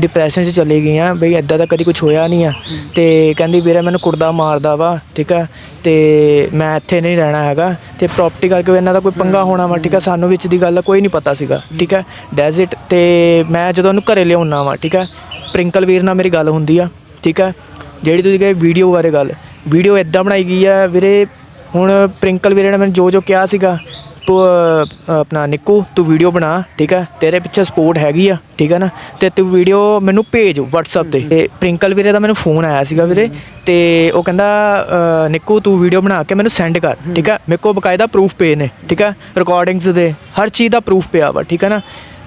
ਡਿਪਰੈਸ਼ਨ 'ਚ ਚਲੀ ਗਈ ਆ ਬਈ ਐਦਾਂ ਤਾਂ ਕਦੀ ਕੁਝ ਹੋਇਆ ਨਹੀਂ ਆ। ਤੇ ਕਹਿੰਦੀ ਵੀਰੇ ਮੈਨੂੰ ਕੁੜਦਾ ਮਾਰਦਾ ਵਾ ਠੀਕ ਆ? ਤੇ ਮੈਂ ਇੱਥੇ ਨਹੀਂ ਰਹਿਣਾ ਹੈਗਾ ਤੇ ਪ੍ਰਾਪਰਟੀ ਕਰਕੇ ਇਹਨਾਂ ਦਾ ਕੋਈ ਪੰਗਾ ਹੋਣਾ ਵਾ ਠੀਕ ਆ ਸਾਨੂੰ ਵਿੱਚ ਦੀ ਗੱਲ ਦਾ ਕੋਈ ਨਹੀਂ ਪਤਾ ਸੀਗਾ ਠੀਕ ਆ ਡੈਜ਼ਿਟ ਤੇ ਮੈਂ ਜਦੋਂ ਉਹਨੂੰ ਘਰੇ ਲਿਆਉਣਾ ਵਾ ਠੀਕ ਆ ਪ੍ਰਿੰਕਲ ਵੀਰ ਨਾਲ ਮੇਰੀ ਗੱਲ ਹੁੰਦੀ ਆ ਠੀਕ ਆ ਜਿਹੜੀ ਤੁਸੀਂ ਕਹੇ ਵੀਡੀਓ ਬਾਰੇ ਗੱਲ ਵੀਡੀਓ ਇਦਾਂ ਬਣਾਈ ਗਈ ਆ ਵੀਰੇ ਹੁਣ ਪ੍ਰਿੰਕਲ ਵੀਰੇ ਨੇ ਮੈਨੂੰ ਜੋ ਜੋ ਕਿਹਾ ਸੀਗਾ ਤੂੰ ਆਪਣਾ ਨਿੱਕੂ, ਤੂੰ ਵੀਡੀਓ ਬਣਾ, ਠੀਕ ਹੈ ਤੇਰੇ ਪਿੱਛੇ ਸਪੋਰਟ ਹੈਗੀ ਆ, ਠੀਕ ਹੈ ਨਾ? ਤੇ ਤੂੰ ਵੀਡੀਓ ਮੈਨੂੰ ਭੇਜ WhatsApp ਤੇ। ਤੇ ਪ੍ਰਿੰਕਲ ਵੀਰੇ ਦਾ ਮੈਨੂੰ ਫੋਨ ਆਇਆ ਸੀਗਾ ਵੀਰੇ। ਤੇ ਉਹ ਕਹਿੰਦਾ ਨਿੱਕੂ, ਤੂੰ ਵੀਡੀਓ ਬਣਾ ਕੇ ਮੈਨੂੰ ਸੈਂਡ ਕਰ, ਠੀਕ ਹੈ ਮੇਰੇ ਕੋਲ ਬਕਾਇਦਾ ਪ੍ਰੂਫ ਪਏ ਨੇ, ਠੀਕ ਹੈ ਰਿਕਾਰਡਿੰਗਸ ਦੇ, ਹਰ ਚੀਜ਼ ਦਾ ਪ੍ਰੂਫ ਪਿਆ ਵਾ, ਠੀਕ ਹੈ ਨਾ?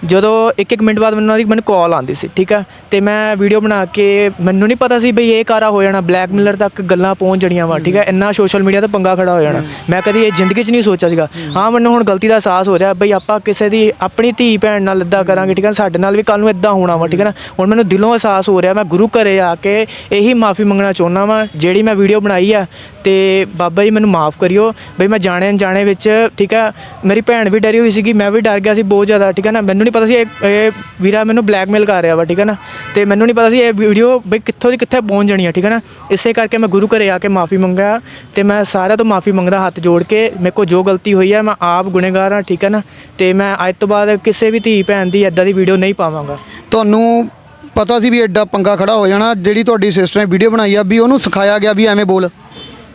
ਜਦੋਂ ਇੱਕ ਇੱਕ ਮਿੰਟ ਬਾਅਦ ਮੈਨੂੰ ਉਹਨਾਂ ਦੀ ਮੈਨੂੰ ਕਾਲ ਆਉਂਦੀ ਸੀ ਠੀਕ ਆ? ਤੇ ਮੈਂ ਵੀਡੀਓ ਬਣਾ ਕੇ ਮੈਨੂੰ ਨਹੀਂ ਪਤਾ ਸੀ ਬਈ ਇਹ ਕਾਰਾ ਹੋ ਜਾਣਾ ਬਲੈਕਮੇਲਰ ਤੱਕ ਗੱਲਾਂ ਪਹੁੰਚ ਜਣੀਆਂ ਵਾ ਠੀਕ ਆ? ਇੰਨਾ ਸੋਸ਼ਲ ਮੀਡੀਆ ਤੇ ਪੰਗਾ ਖੜਾ ਹੋ ਜਾਣਾ। ਮੈਂ ਕਦੀ ਇਹ ਜ਼ਿੰਦਗੀ 'ਚ ਨਹੀਂ ਸੋਚਿਆ ਸੀਗਾ। ਹਾਂ। ਮੈਨੂੰ ਹੁਣ ਗਲਤੀ ਦਾ ਅਹਿਸਾਸ ਹੋ ਰਿਹਾ ਬਈ ਆਪਾਂ ਕਿਸੇ ਦੀ ਆਪਣੀ ਧੀ ਭੈਣ ਨਾਲ ਇਦਾਂ ਕਰਾਂਗੇ ਠੀਕ ਆ? ਸਾਡੇ ਨਾਲ ਵੀ ਕੱਲ ਨੂੰ ਇਦਾਂ ਹੋਣਾ ਵਾ ਠੀਕ ਆ ਨਾ? ਹੁਣ ਮੈਨੂੰ ਦਿਲੋਂ ਅਹਿਸਾਸ ਹੋ ਰਿਹਾ ਮੈਂ ਗੁਰੂ ਘਰੇ ਆ ਕੇ ਇਹੀ ਮਾਫੀ ਮੰਗਣਾ ਚਾਹੁੰਦਾ ਵਾਂ ਜਿਹੜੀ ਮੈਂ ਵੀਡੀਓ ਬਣਾਈ ਆ। ਤੇ ਬਾਬਾ ਜੀ ਮੈਨੂੰ ਮਾਫ ਕਰਿਓ ਬਈ ਮੈਂ ਜਾਣੇ ਅਣਜਾਣੇ ਵਿੱਚ ਠੀਕ ਆ? ਮੇਰੀ ਭੈਣ ਵੀ ਡਰੀ ਹੋਈ ਸੀਗੀ ਮੈਂ ਵੀ ਡਰ ਗਿਆ ਸੀ ਬਹੁਤ ਜ਼ਿਆਦਾ ਠੀਕ ਆ ਨਾ? ਮੈਨੂੰ ਪਤਾ ਸੀ ਇਹ ਇਹ ਵੀਰਾ ਮੈਨੂੰ ਬਲੈਕਮੇਲ ਕਰ ਰਿਹਾ ਵਾ ਠੀਕ ਆ ਨਾ? ਤੇ ਮੈਨੂੰ ਨਹੀਂ ਪਤਾ ਸੀ ਇਹ ਵੀਡੀਓ ਬਈ ਕਿੱਥੋਂ ਦੀ ਕਿੱਥੇ ਪਹੁੰਚ ਜਾਣੀ ਆ ਠੀਕ ਆ ਨਾ? ਇਸੇ ਕਰਕੇ ਮੈਂ ਗੁਰੂ ਘਰੇ ਆ ਕੇ ਮਾਫੀ ਮੰਗਿਆ ਤੇ ਮੈਂ ਸਾਰਿਆਂ ਤੋਂ ਮਾਫੀ ਮੰਗਦਾ ਹੱਥ ਜੋੜ ਕੇ ਮੇਰੇ ਕੋਲ ਜੋ ਗਲਤੀ ਹੋਈ ਹੈ ਮੈਂ ਆਪ ਗੁਨੇਗਾਰ ਹਾਂ ਠੀਕ ਹੈ ਨਾ? ਤੇ ਮੈਂ ਅੱਜ ਤੋਂ ਬਾਅਦ ਕਿਸੇ ਵੀ ਧੀ ਭੈਣ ਦੀ ਐਦਾਂ ਦੀ ਵੀਡੀਓ ਨਹੀਂ ਪਾਵਾਂਗਾ। ਤੁਹਾਨੂੰ ਪਤਾ ਸੀ ਵੀ ਐਡਾ ਪੰਗਾ ਖੜਾ ਹੋ ਜਾਣਾ ਜਿਹੜੀ ਤੁਹਾਡੀ ਸਿਸਟਰ ਨੇ ਵੀਡੀਓ ਬਣਾਈ ਆ ਵੀ ਉਹਨੂੰ ਸਿਖਾਇਆ ਗਿਆ ਵੀ ਐਵੇਂ ਬੋਲ?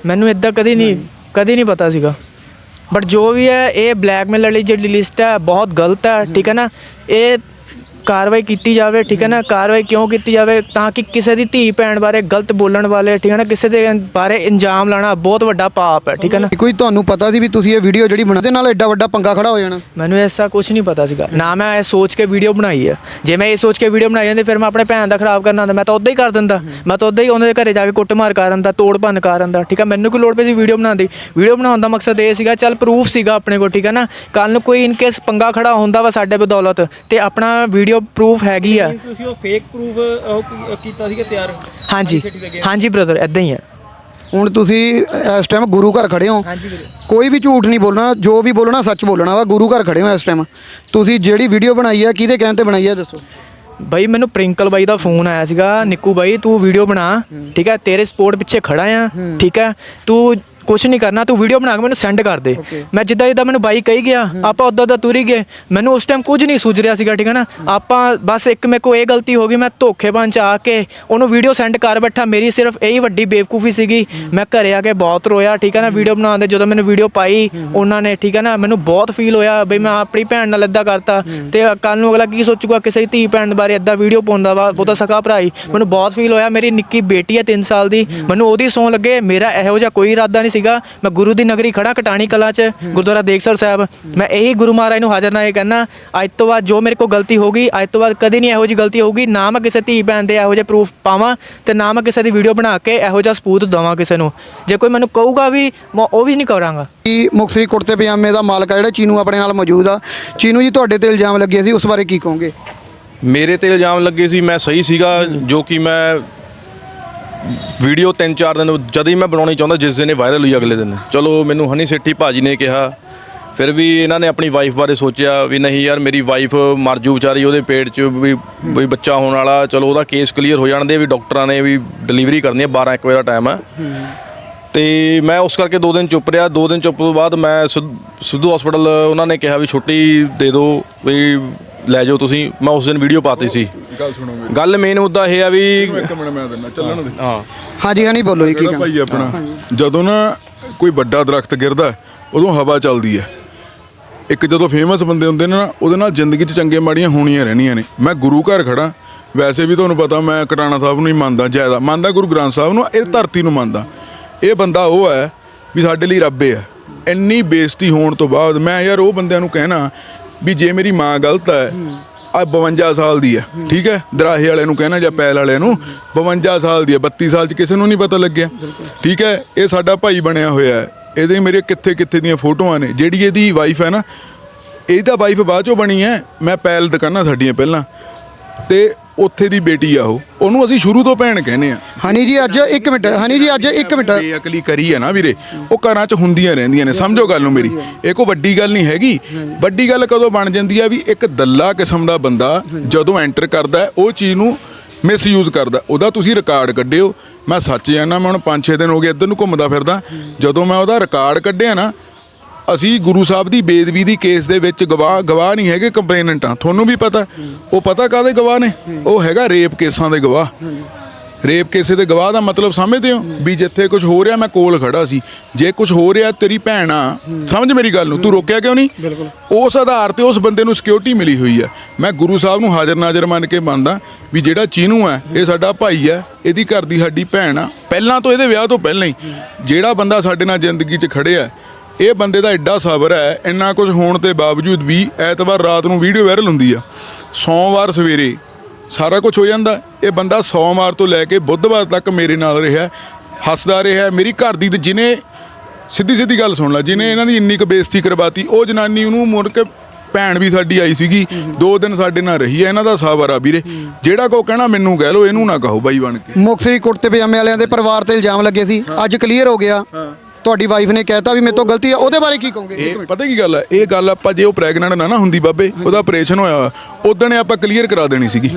ਮੈਨੂੰ ਇਦਾਂ ਕਦੀ ਨਹੀਂ। ਕਦੀ ਨਹੀਂ ਪਤਾ ਸੀਗਾ। ਬਟ ਜੋ ਵੀ ਹੈ, ਇਹ ਬਲੈਕਮੇਲ ਵਾਲੀ ਜਿਹੜੀ ਲਿਸਟ ਹੈ, ਬਹੁਤ ਗਲਤ ਹੈ, ਠੀਕ ਹੈ ਨਾ? ਇਹ ਕਾਰਵਾਈ ਕੀਤੀ ਜਾਵੇ ਠੀਕ ਹੈ ਨਾ? ਕਾਰਵਾਈ ਕਿਉਂ ਕੀਤੀ ਜਾਵੇ? ਤਾਂ ਕਿ ਕਿਸੇ ਦੀ ਧੀ ਭੈਣ ਬਾਰੇ ਗਲਤ ਬੋਲਣ ਵਾਲੇ ਠੀਕ ਹੈ ਨਾ? ਕਿਸੇ ਦੇ ਬਾਰੇ ਇੰਜਾਮ ਲਾਣਾ ਬਹੁਤ ਵੱਡਾ ਪਾਪ ਹੈ ਠੀਕ ਹੈ ਨਾ? ਕੋਈ ਤੁਹਾਨੂੰ ਪਤਾ ਸੀ ਵੀ ਤੁਸੀਂ ਇਹ ਵੀਡੀਓ ਜਿਹੜੀ ਬਣਾਉਂਦੇ ਨਾਲ ਐਡਾ ਵੱਡਾ ਪੰਗਾ ਖੜਾ ਹੋ ਜਾਣਾ? ਮੈਨੂੰ ਐਸਾ ਕੁਝ ਨਹੀਂ ਪਤਾ ਸੀਗਾ। ਨਾ ਮੈਂ ਇਹ ਸੋਚ ਕੇ ਵੀਡੀਓ ਬਣਾਈ ਹੈ। ਜੇ ਮੈਂ ਇਹ ਸੋਚ ਕੇ ਵੀਡੀਓ ਬਣਾਈ ਜਾਂਦੀ ਫਿਰ ਮੈਂ ਆਪਣੇ ਭੈਣ ਦਾ ਖਰਾਬ ਕਰਨਾ ਹੁੰਦਾ। ਮੈਂ ਤਾਂ ਉਦਾਂ ਹੀ ਕਰ ਦਿੰਦਾ। ਮੈਂ ਤਾਂ ਉਦਾਂ ਹੀ ਉਹਨਾਂ ਦੇ ਘਰੇ ਜਾ ਕੇ ਕੁੱਟਮਾਰ ਕਰ ਦਿੰਦਾ ਤੋੜ ਭੰਨ ਕਰ ਦਿੰਦਾ ਠੀਕ ਹੈ? ਮੈਨੂੰ ਕੋਈ ਲੋੜ ਪਈ ਸੀ ਵੀਡੀਓ ਬਣਾਉਣ ਦੀ। ਵੀਡੀਓ ਬਣਾਉਣ ਦਾ ਮਕਸਦ ਇਹ ਸੀਗਾ ਚੱਲ ਪ੍ਰੂਫ ਸੀਗਾ ਆਪਣੇ ਕੋਲ ਠੀਕ ਹੈ ਨਾ? ਕੱਲ ਨੂੰ ਕੋਈ ਇਨ ਕੇਸ ਪੰਗਾ ਖੜਾ ਹੁੰਦਾ ਵਾ ਸਾਡੇ ਬਦੌਲਤ ਤੇ ਆਪਣਾ ਵੀਡੀਓ ਪ੍ਰੂਫ ਹੈਗੀ ਆ। ਤੁਸੀਂ ਉਹ ਫੇਕ ਪ੍ਰੂਫ ਕੀਤਾ ਸੀਗਾ ਤਿਆਰ ਹਾਂਜੀ। ਹਾਂਜੀ ਬ੍ਰਦਰ ਐਦਾਂ ਹੀ ਆ। ਹੁਣ ਤੁਸੀਂ ਇਸ ਟਾਈਮ ਗੁਰੂ ਘਰ ਖੜੇ ਹੋ। ਹਾਂਜੀ ਵੀਰੇ। ਕੋਈ ਵੀ ਝੂਠ ਨਹੀਂ ਬੋਲਣਾ ਜੋ ਵੀ ਬੋਲਣਾ ਸੱਚ ਬੋਲਣਾ ਵਾ ਗੁਰੂ ਘਰ ਖੜੇ ਹੋ ਇਸ ਟਾਈਮ ਤੁਸੀਂ ਜਿਹੜੀ ਵੀਡੀਓ ਬਣਾਈ ਹੈ ਕਿਹਦੇ ਕਹਿਣ ਤੇ ਬਣਾਈ ਹੈ ਦੱਸੋ। ਬਾਈ ਮੈਨੂੰ ਪ੍ਰਿੰਕਲ ਬਾਈ ਦਾ ਫੋਨ ਆਇਆ ਸੀਗਾ। ਨਿੱਕੂ ਬਾਈ ਤੂੰ ਵੀਡੀਓ ਬਣਾ ਠੀਕ ਹੈ ਤੇਰੇ ਸਪੋਰਟ ਪਿੱਛੇ ਖੜਾ ਆ ਠੀਕ ਹੈ ਤੂੰ ਕੁਛ ਨਹੀਂ ਕਰਨਾ ਤੂੰ ਵੀਡੀਓ ਬਣਾ ਕੇ ਮੈਨੂੰ ਸੈਂਡ ਕਰ ਦੇ। ਮੈਂ ਜਿੱਦਾਂ ਜਿੱਦਾਂ ਮੈਨੂੰ ਬਾਈ ਕਹੀ ਗਿਆ ਆਪਾਂ ਉਦਾਂ ਦਾ ਤੁਰ ਹੀ ਗਏ। ਮੈਨੂੰ ਉਸ ਟਾਈਮ ਕੁਝ ਨਹੀਂ ਸੂਝ ਰਿਹਾ ਸੀਗਾ ਠੀਕ ਹੈ ਨਾ? ਆਪਾਂ ਬਸ ਇੱਕ ਮੇਰੇ ਕੋ ਇਹ ਗਲਤੀ ਹੋ ਗਈ ਮੈਂ ਧੋਖੇਬਾਜ਼ 'ਚ ਆ ਕੇ ਉਹਨੂੰ ਵੀਡੀਓ ਸੈਂਡ ਕਰ ਬੈਠਾ। ਮੇਰੀ ਸਿਰਫ ਇਹੀ ਵੱਡੀ ਬੇਵਕੂਫੀ ਸੀਗੀ। ਮੈਂ ਘਰੇ ਆ ਕੇ ਬਹੁਤ ਰੋਇਆ ਠੀਕ ਹੈ ਨਾ? ਵੀਡੀਓ ਬਣਾਉਣ ਦੇ ਜਦੋਂ ਮੈਨੂੰ ਵੀਡੀਓ ਪਾਈ ਉਹਨਾਂ ਨੇ ਠੀਕ ਹੈ ਨਾ? ਮੈਨੂੰ ਬਹੁਤ ਫੀਲ ਹੋਇਆ ਬਈ ਮੈਂ ਆਪਣੀ ਭੈਣ ਨਾਲ ਇਦਾਂ ਕਰਤਾ। ਤੇ ਕੱਲ ਨੂੰ ਅਗਲਾ ਕੀ ਸੋਚੂਗਾ ਕਿਸੇ ਧੀ ਭੈਣ ਬਾਰੇ ਇਦਾਂ ਵੀਡੀਓ ਪਾਉਂਦਾ ਵਾ ਉਹ ਤਾਂ ਸਕਾ ਭਰਾ ਹੀ ਮੈਨੂੰ ਬਹੁਤ ਫੀਲ ਹੋਇਆ ਮੇਰੀ ਨਿੱਕੀ ਬੇਟੀ ਹੈ 3 ਸਾਲ ਦੀ। ਮੈਨੂੰ ਉਹਦੀ ਸੌਂ ਲੱਗੇ ਮੇਰਾ ਇਹੋ ਜਿਹਾ ਕੋਈ ਇਰਾਦਾ ਨਹੀਂ ਸੀਗਾ। ਮੈਂ ਗੁਰੂ ਦੀ ਨਗਰੀ ਖੜਾ ਕਟਾਣੀ ਕਲਾ 'ਚ ਗੁਰਦੁਆਰਾ ਦੇਖਸਰ ਸਾਹਿਬ। ਮੈਂ ਇਹੀ ਗੁਰੂ ਮਹਾਰਾਜ ਨੂੰ ਹਾਜ਼ਰ ਨਾਏ ਕਹਿਣਾ ਅੱਜ ਤੋਂ ਬਾਅਦ ਜੋ ਮੇਰੇ ਕੋਲ ਗਲਤੀ ਹੋਗੀ ਅੱਜ ਤੋਂ ਬਾਅਦ ਕਦੇ ਨਹੀਂ ਇਹੋ ਜਿਹੀ ਗਲਤੀ ਹੋਊਗੀ। ਨਾ ਮੈਂ ਕਿਸੇ ਧੀ ਭੈਣ ਦੇ ਇਹੋ ਜਿਹੇ ਪ੍ਰੂਫ ਪਾਵਾਂ ਤੇ ਨਾ ਮੈਂ ਕਿਸੇ ਦੀ ਵੀਡੀਓ ਬਣਾ ਕੇ ਇਹੋ ਜਿਹਾ ਸਬੂਤ ਦਵਾਂ ਕਿਸੇ ਨੂੰ। ਜੇ ਕੋਈ ਮੈਨੂੰ ਕਹੂਗਾ ਵੀ ਮੈਂ ਉਹ ਵੀ ਨਹੀਂ ਕਰਾਂਗਾ। ਕੀ ਮੁਕਸਰੀ ਕੁੜਤੇ ਪਜਾਮੇ ਦਾ ਮਾਲਕ ਆ ਜਿਹੜਾ ਚੀਨੂ ਆਪਣੇ ਨਾਲ ਮੌਜੂਦ ਆ? ਚੀਨੂ ਜੀ ਤੁਹਾਡੇ ਤੇ ਇਲਜ਼ਾਮ ਲੱਗੇ ਸੀ ਉਸ ਬਾਰੇ ਕੀ ਕਹੋਗੇ? ਮੇਰੇ ਤੇ ਇਲਜ਼ਾਮ ਲੱਗੇ ਸੀ ਮੈਂ ਸਹੀ ਸੀਗਾ ਜੋ ਕਿ ਮੈਂ ਵੀਡੀਓ ਤਿੰਨ ਚਾਰ ਦਿਨ ਜਦ ਹੀ ਮੈਂ ਬਣਾਉਣੀ ਚਾਹੁੰਦਾ, ਜਿਸ ਦਿਨ ਇਹ ਵਾਇਰਲ ਹੋਈ ਅਗਲੇ ਦਿਨ। ਚਲੋ, ਮੈਨੂੰ ਹਨੀ ਸੇਠੀ ਭਾਜੀ ਨੇ ਕਿਹਾ, ਫਿਰ ਵੀ ਇਹਨਾਂ ਨੇ ਆਪਣੀ ਵਾਈਫ ਬਾਰੇ ਸੋਚਿਆ ਵੀ ਨਹੀਂ ਯਾਰ, ਮੇਰੀ ਵਾਈਫ ਮਰ ਜੂ ਵਿਚਾਰੀ, ਉਹਦੇ ਪੇਟ 'ਚ ਵੀ ਵੀ ਬੱਚਾ ਹੋਣ ਵਾਲਾ, ਚਲੋ ਉਹਦਾ ਕੇਸ ਕਲੀਅਰ ਹੋ ਜਾਣ ਦੇ ਵੀ ਡਾਕਟਰਾਂ ਨੇ ਵੀ ਡਿਲੀਵਰੀ ਕਰਨੀ ਹੈ 12 1 ਵਜੇ ਦਾ ਟਾਈਮ ਹੈ ਤੇ ਮੈਂ ਉਸ ਕਰਕੇ 2 ਦਿਨ ਚੁੱਪ ਰਿਹਾ 2 ਦਿਨ ਚੁੱਪ ਤੋਂ ਬਾਅਦ ਮੈਂ ਸਿੱਧ- ਸਿੱਧੂ ਹਸਪੀਟਲ ਉਹਨਾਂ ਨੇ ਕਿਹਾ ਵੀ ਛੁੱਟੀ ਦੇ ਦਿਓ, ਵੀ ਲੈ ਜਾਓ ਤੁਸੀਂ ਮੈਂ ਉਸ ਦਿਨ ਵੀਡੀਓ ਪਾਤੀ ਸੀ। ਗੱਲ ਸੁਣੋ ਮੇਰੀ। ਗੱਲ ਮੇਨ ਮੁੱਦਾ ਇਹ ਆ ਵੀ ਇੱਕ ਮਿੰਟ ਮੈਂ ਦਿੰਦਾ ਚੱਲਣ ਦੇ। ਹਾਂ। ਹਾਂਜੀ ਹਨੀ ਬੋਲੋ ਜੀ ਕੀ ਕਹਿਣਾ ਭਾਈ ਆਪਣਾ? ਜਦੋਂ ਨਾ ਕੋਈ ਵੱਡਾ ਦਰਖਤ ਗਿਰਦਾ ਹੈ, ਉਦੋਂ ਹਵਾ ਚੱਲਦੀ ਹੈ। ਇੱਕ ਜਦੋਂ ਫੇਮਸ ਬੰਦੇ ਹੁੰਦੇ ਨੇ ਨਾ ਉਹਦੇ ਨਾਲ ਜ਼ਿੰਦਗੀ 'ਚ ਚੰਗੇ ਮਾੜੀਆਂ ਹੋਣੀਆਂ ਰਹਿਣੀਆਂ ਨੇ। ਮੈਂ ਗੁਰੂ ਘਰ ਖੜਾ ਵੈਸੇ ਵੀ ਤੁਹਾਨੂੰ ਪਤਾ ਮੈਂ ਕਟਾਣਾ ਸਾਹਿਬ ਨੂੰ ਹੀ ਮੰਨਦਾ ਜ਼ਿਆਦਾ। ਮੰਨਦਾ ਗੁਰੂ ਗ੍ਰੰਥ ਸਾਹਿਬ ਨੂੰ ਇਹ ਧਰਤੀ ਨੂੰ ਮੰਨਦਾ। ਇਹ ਬੰਦਾ ਉਹ ਹੈ ਵੀ ਸਾਡੇ ਲਈ ਰੱਬ ਹੈ। ਇੰਨੀ ਬੇਇੱਜ਼ਤੀ ਹੋਣ ਤੋਂ ਬਾਅਦ ਮੈਂ ਯਾਰ ਉਹ ਬੰਦਿਆਂ ਨੂੰ ਕਹਿਣਾ ਵੀ ਜੇ ਮੇਰੀ ਮਾਂ ਗਲਤ ਹੈ ਆ 52 ਸਾਲ ਦੀ ਹੈ, ਠੀਕ ਹੈ? ਦਰਾਹੇ ਵਾਲੇ ਨੂੰ ਕਹਿਣਾ ਜਾਂ ਪੈਲ ਵਾਲੇ ਨੂੰ 52 ਸਾਲ ਦੀ ਹੈ 32 ਸਾਲ ਚ ਕਿਸੇ ਨੂੰ ਨਹੀਂ ਪਤਾ ਲੱਗਿਆ, ਠੀਕ ਹੈ? ਇਹ ਸਾਡਾ ਭਾਈ ਬਣਿਆ ਹੋਇਆ ਹੈ। ਇਹਦੇ ਮੇਰੇ ਕਿੱਥੇ ਕਿੱਥੇ ਦੀਆਂ ਫੋਟੋਆਂ ਨੇ। ਜਿਹੜੀ ਇਹਦੀ ਵਾਈਫ ਹੈ ਨਾ ਇਹ ਤਾਂ ਵਾਈਫ ਬਾਅਦ ਚੋਂ ਬਣੀ ਹੈ। ਮੈਂ ਪੈਲ ਦੁਕਾਨਾਂ ਸਾਡੀਆਂ ਪਹਿਲਾਂ। ਤੇ ਉੱਥੇ ਦੀ ਬੇਟੀ ਆ ਉਹ। ਉਹਨੂੰ ਅਸੀਂ ਸ਼ੁਰੂ ਤੋਂ ਭੈਣ ਕਹਿੰਦੇ ਆ। ਹਨੀ ਜੀ ਅੱਜ ਇੱਕ ਮਿੰਟ ਹਨੀ ਜੀ ਅੱਜ ਇੱਕ ਮਿੰਟ। ਬੇਅਕਲੀ ਕਰੀ ਹੈ ਨਾ ਵੀਰੇ। ਉਹ ਘਰਾਂ 'ਚ ਹੁੰਦੀਆਂ ਰਹਿੰਦੀਆਂ ਨੇ ਸਮਝੋ ਗੱਲ ਨੂੰ ਮੇਰੀ। ਇਹ ਕੋਈ ਵੱਡੀ ਗੱਲ ਨਹੀਂ ਹੈਗੀ। ਵੱਡੀ ਗੱਲ ਕਦੋਂ ਬਣ ਜਾਂਦੀ ਹੈ ਵੀ ਇੱਕ ਦੱਲਾ ਕਿਸਮ ਦਾ ਬੰਦਾ ਜਦੋਂ ਐਂਟਰ ਕਰਦਾ ਉਹ ਚੀਜ਼ ਨੂੰ ਮਿਸਯੂਜ਼ ਕਰਦਾ। ਉਹਦਾ ਤੁਸੀਂ ਰਿਕਾਰਡ ਕੱਢਿਓ। ਮੈਂ ਸੱਚ ਜਾਣਾ ਮੈਂ ਹੁਣ 5-6 ਦਿਨ ਹੋ ਗਏ ਇੱਧਰ ਨੂੰ ਘੁੰਮਦਾ ਫਿਰਦਾ। ਜਦੋਂ ਮੈਂ ਉਹਦਾ ਰਿਕਾਰਡ ਕੱਢਿਆ ਨਾ ਅਸੀਂ ਗੁਰੂ ਸਾਹਿਬ ਦੀ ਬੇਦਬੀ ਦੀ ਕੇਸ ਦੇ ਵਿੱਚ ਗਵਾਹ ਗਵਾਹ ਨਹੀਂ ਹੈਗੇ ਕੰਪਲੇਨੈਂਟ ਆ ਤੁਹਾਨੂੰ ਵੀ ਪਤਾ। ਉਹ ਪਤਾ ਕਾਦੇ ਗਵਾਹ ਨੇ? ਉਹ ਹੈਗਾ ਰੇਪ ਕੇਸਾਂ ਦੇ ਗਵਾਹ। ਰੇਪ ਕੇਸੇ ਦੇ ਗਵਾਹ ਦਾ ਮਤਲਬ ਸਮਝਦੇ ਹੋ? ਵੀ ਜਿੱਥੇ ਕੁਝ ਹੋ ਰਿਹਾ ਮੈਂ ਕੋਲ ਖੜਾ ਸੀ। ਜੇ ਕੁਝ ਹੋ ਰਿਹਾ ਤੇਰੀ ਭੈਣ ਆ ਸਮਝ ਮੇਰੀ ਗੱਲ ਨੂੰ? ਤੂੰ ਰੋਕਿਆ ਕਿਉਂ ਨਹੀਂ? ਉਸ ਆਧਾਰ ਤੇ ਉਸ ਬੰਦੇ ਨੂੰ ਸਿਕਿਉਰਿਟੀ ਮਿਲੀ ਹੋਈ ਹੈ ਮੈਂ ਗੁਰੂ ਸਾਹਿਬ ਨੂੰ ਹਾਜ਼ਰ ਨਾਜ਼ਰ ਮੰਨ ਕੇ ਮੰਨਦਾ ਵੀ ਜਿਹੜਾ ਚੀਨੂ ਹੈ ਇਹ ਸਾਡਾ ਭਾਈ ਹੈ ਇਹਦੀ ਘਰ ਦੀ ਸਾਡੀ ਭੈਣ ਆ। ਪਹਿਲਾਂ ਤੋਂ ਇਹਦੇ ਵਿਆਹ ਤੋਂ ਪਹਿਲਾਂ ਹੀ ਜਿਹੜਾ ਬੰਦਾ ਸਾਡੇ ਨਾਲ ਜ਼ਿੰਦਗੀ 'ਚ ਖੜਿਆ ਇਹ ਬੰਦੇ ਦਾ ਐਡਾ ਸਬਰ ਹੈ ਇੰਨਾ ਕੁਝ ਹੋਣ ਤੇ ਬਾਵਜੂਦ ਵੀ ਐਤਵਾਰ ਰਾਤ ਨੂੰ ਵੀਡੀਓ ਵਾਇਰਲ ਹੁੰਦੀ ਆ। ਸੋਮਵਾਰ ਸਵੇਰੇ ਸਾਰਾ ਕੁਝ ਹੋ ਜਾਂਦਾ। ਇਹ ਬੰਦਾ ਸੋਮਵਾਰ ਤੋਂ ਲੈ ਕੇ ਬੁੱਧਵਾਰ ਤੱਕ ਮੇਰੇ ਨਾਲ ਰਿਹਾ ਹੱਸਦਾ ਰਿਹਾ ਮੇਰੀ ਘਰ ਦੀ ਤੇ ਜਿਹਨੇ ਸਿੱਧੀ ਸਿੱਧੀ ਗੱਲ ਸੁਣ ਲੈ ਜਿਹਨੇ ਇਹਨਾਂ ਦੀ ਇੰਨੀ ਕੁ ਬੇਇੱਜ਼ਤੀ ਕਰਵਾਤੀ ਉਹ ਜਨਾਨੀ ਉਹਨੂੰ ਮੁੜ ਕੇ ਭੈਣ ਵੀ ਸਾਡੀ ਆਈ ਸੀਗੀ। ਦੋ ਦਿਨ ਸਾਡੇ ਨਾਲ ਰਹੀ ਹੈ ਇਹਨਾਂ ਦਾ ਸਾਬਰ ਆ ਵੀਰੇ। ਜਿਹੜਾ ਕੋ ਕਹਿਣਾ ਮੈਨੂੰ ਕਹਿ ਲੋ ਇਹਨੂੰ ਨਾ ਕਹੋ ਬਾਈ ਬਣ ਕੇ। ਮੁਕਸਰੀ ਕੁੜਤੇ ਪਜਾਮੇ ਵਾਲਿਆਂ ਦੇ ਪਰਿਵਾਰ ਤੇ ਇਲਜ਼ਾਮ ਲੱਗੇ ਸੀ। ਅੱਜ ਕਲੀਅਰ ਹੋ ਗਿਆ। ਤੁਹਾਡੀ ਵਾਈਫ ਨੇ ਕਹਿਤਾ ਵੀ ਮੇਰੇ ਤੋਂ ਗਲਤੀ ਹੈ ਉਹਦੇ ਬਾਰੇ ਕੀ ਕਹੋਗੇ? ਇਹ ਪਤਾ ਕੀ ਗੱਲ ਹੈ? ਇਹ ਗੱਲ ਆਪਾਂ ਜੇ ਉਹ ਪ੍ਰੈਗਨੈਂਟ ਨਾ ਨਾ ਹੁੰਦੀ ਬਾਬੇ ਉਹਦਾ ਆਪਰੇਸ਼ਨ ਹੋਇਆ ਉਦੋਂ ਨੇ ਆਪਾਂ ਕਲੀਅਰ ਕਰਾ ਦੇਣੀ ਸੀਗੀ।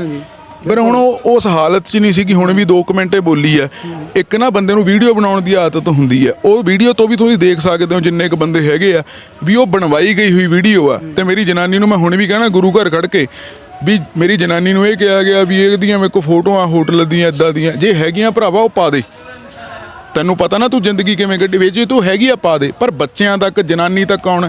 ਪਰ ਹੁਣ ਉਹ ਉਸ ਹਾਲਤ 'ਚ ਨਹੀਂ ਸੀਗੀ ਹੁਣ ਵੀ ਦੋ ਕੁ ਮਿੰਟੇ ਬੋਲੀ ਹੈ। ਇੱਕ ਨਾ ਬੰਦੇ ਨੂੰ ਵੀਡੀਓ ਬਣਾਉਣ ਦੀ ਆਦਤ ਹੁੰਦੀ ਹੈ। ਉਹ ਵੀਡੀਓ ਤੋਂ ਵੀ ਤੁਸੀਂ ਦੇਖ ਸਕਦੇ ਹੋ ਜਿੰਨੇ ਕ ਬੰਦੇ ਹੈਗੇ ਆ ਵੀ ਉਹ ਬਣਵਾਈ ਗਈ ਹੋਈ ਵੀਡੀਓ ਆ। ਤੇ ਮੇਰੀ ਜਨਾਨੀ ਨੂੰ ਮੈਂ ਹੁਣ ਵੀ ਕਹਿਣਾ ਗੁਰੂ ਘਰ ਖੜ ਕੇ ਵੀ ਮੇਰੀ ਜਨਾਨੀ ਨੂੰ ਇਹ ਕਿਹਾ ਗਿਆ ਵੀ ਇਹਦੀਆਂ ਮੇਰੇ ਕੋਲ ਫੋਟੋਆਂ ਹੋਟਲ ਦੀਆਂ ਇਦਾਂ ਦੀਆਂ। ਜੇ ਹੈਗੀਆਂ ਭਰਾਵਾ ਉਹ ਪਾ ਦੇ। ਤੈਨੂੰ ਪਤਾ ਨਾ ਤੂੰ ਜ਼ਿੰਦਗੀ ਕਿਵੇਂ ਕੱਢੀ ਵੇ, ਜੇ ਤੂੰ ਹੈਗੀ ਆ ਪਾ ਦੇ, ਪਰ ਬੱਚਿਆਂ ਤੱਕ, ਜਨਾਨੀ ਤੱਕ ਆਉਣ।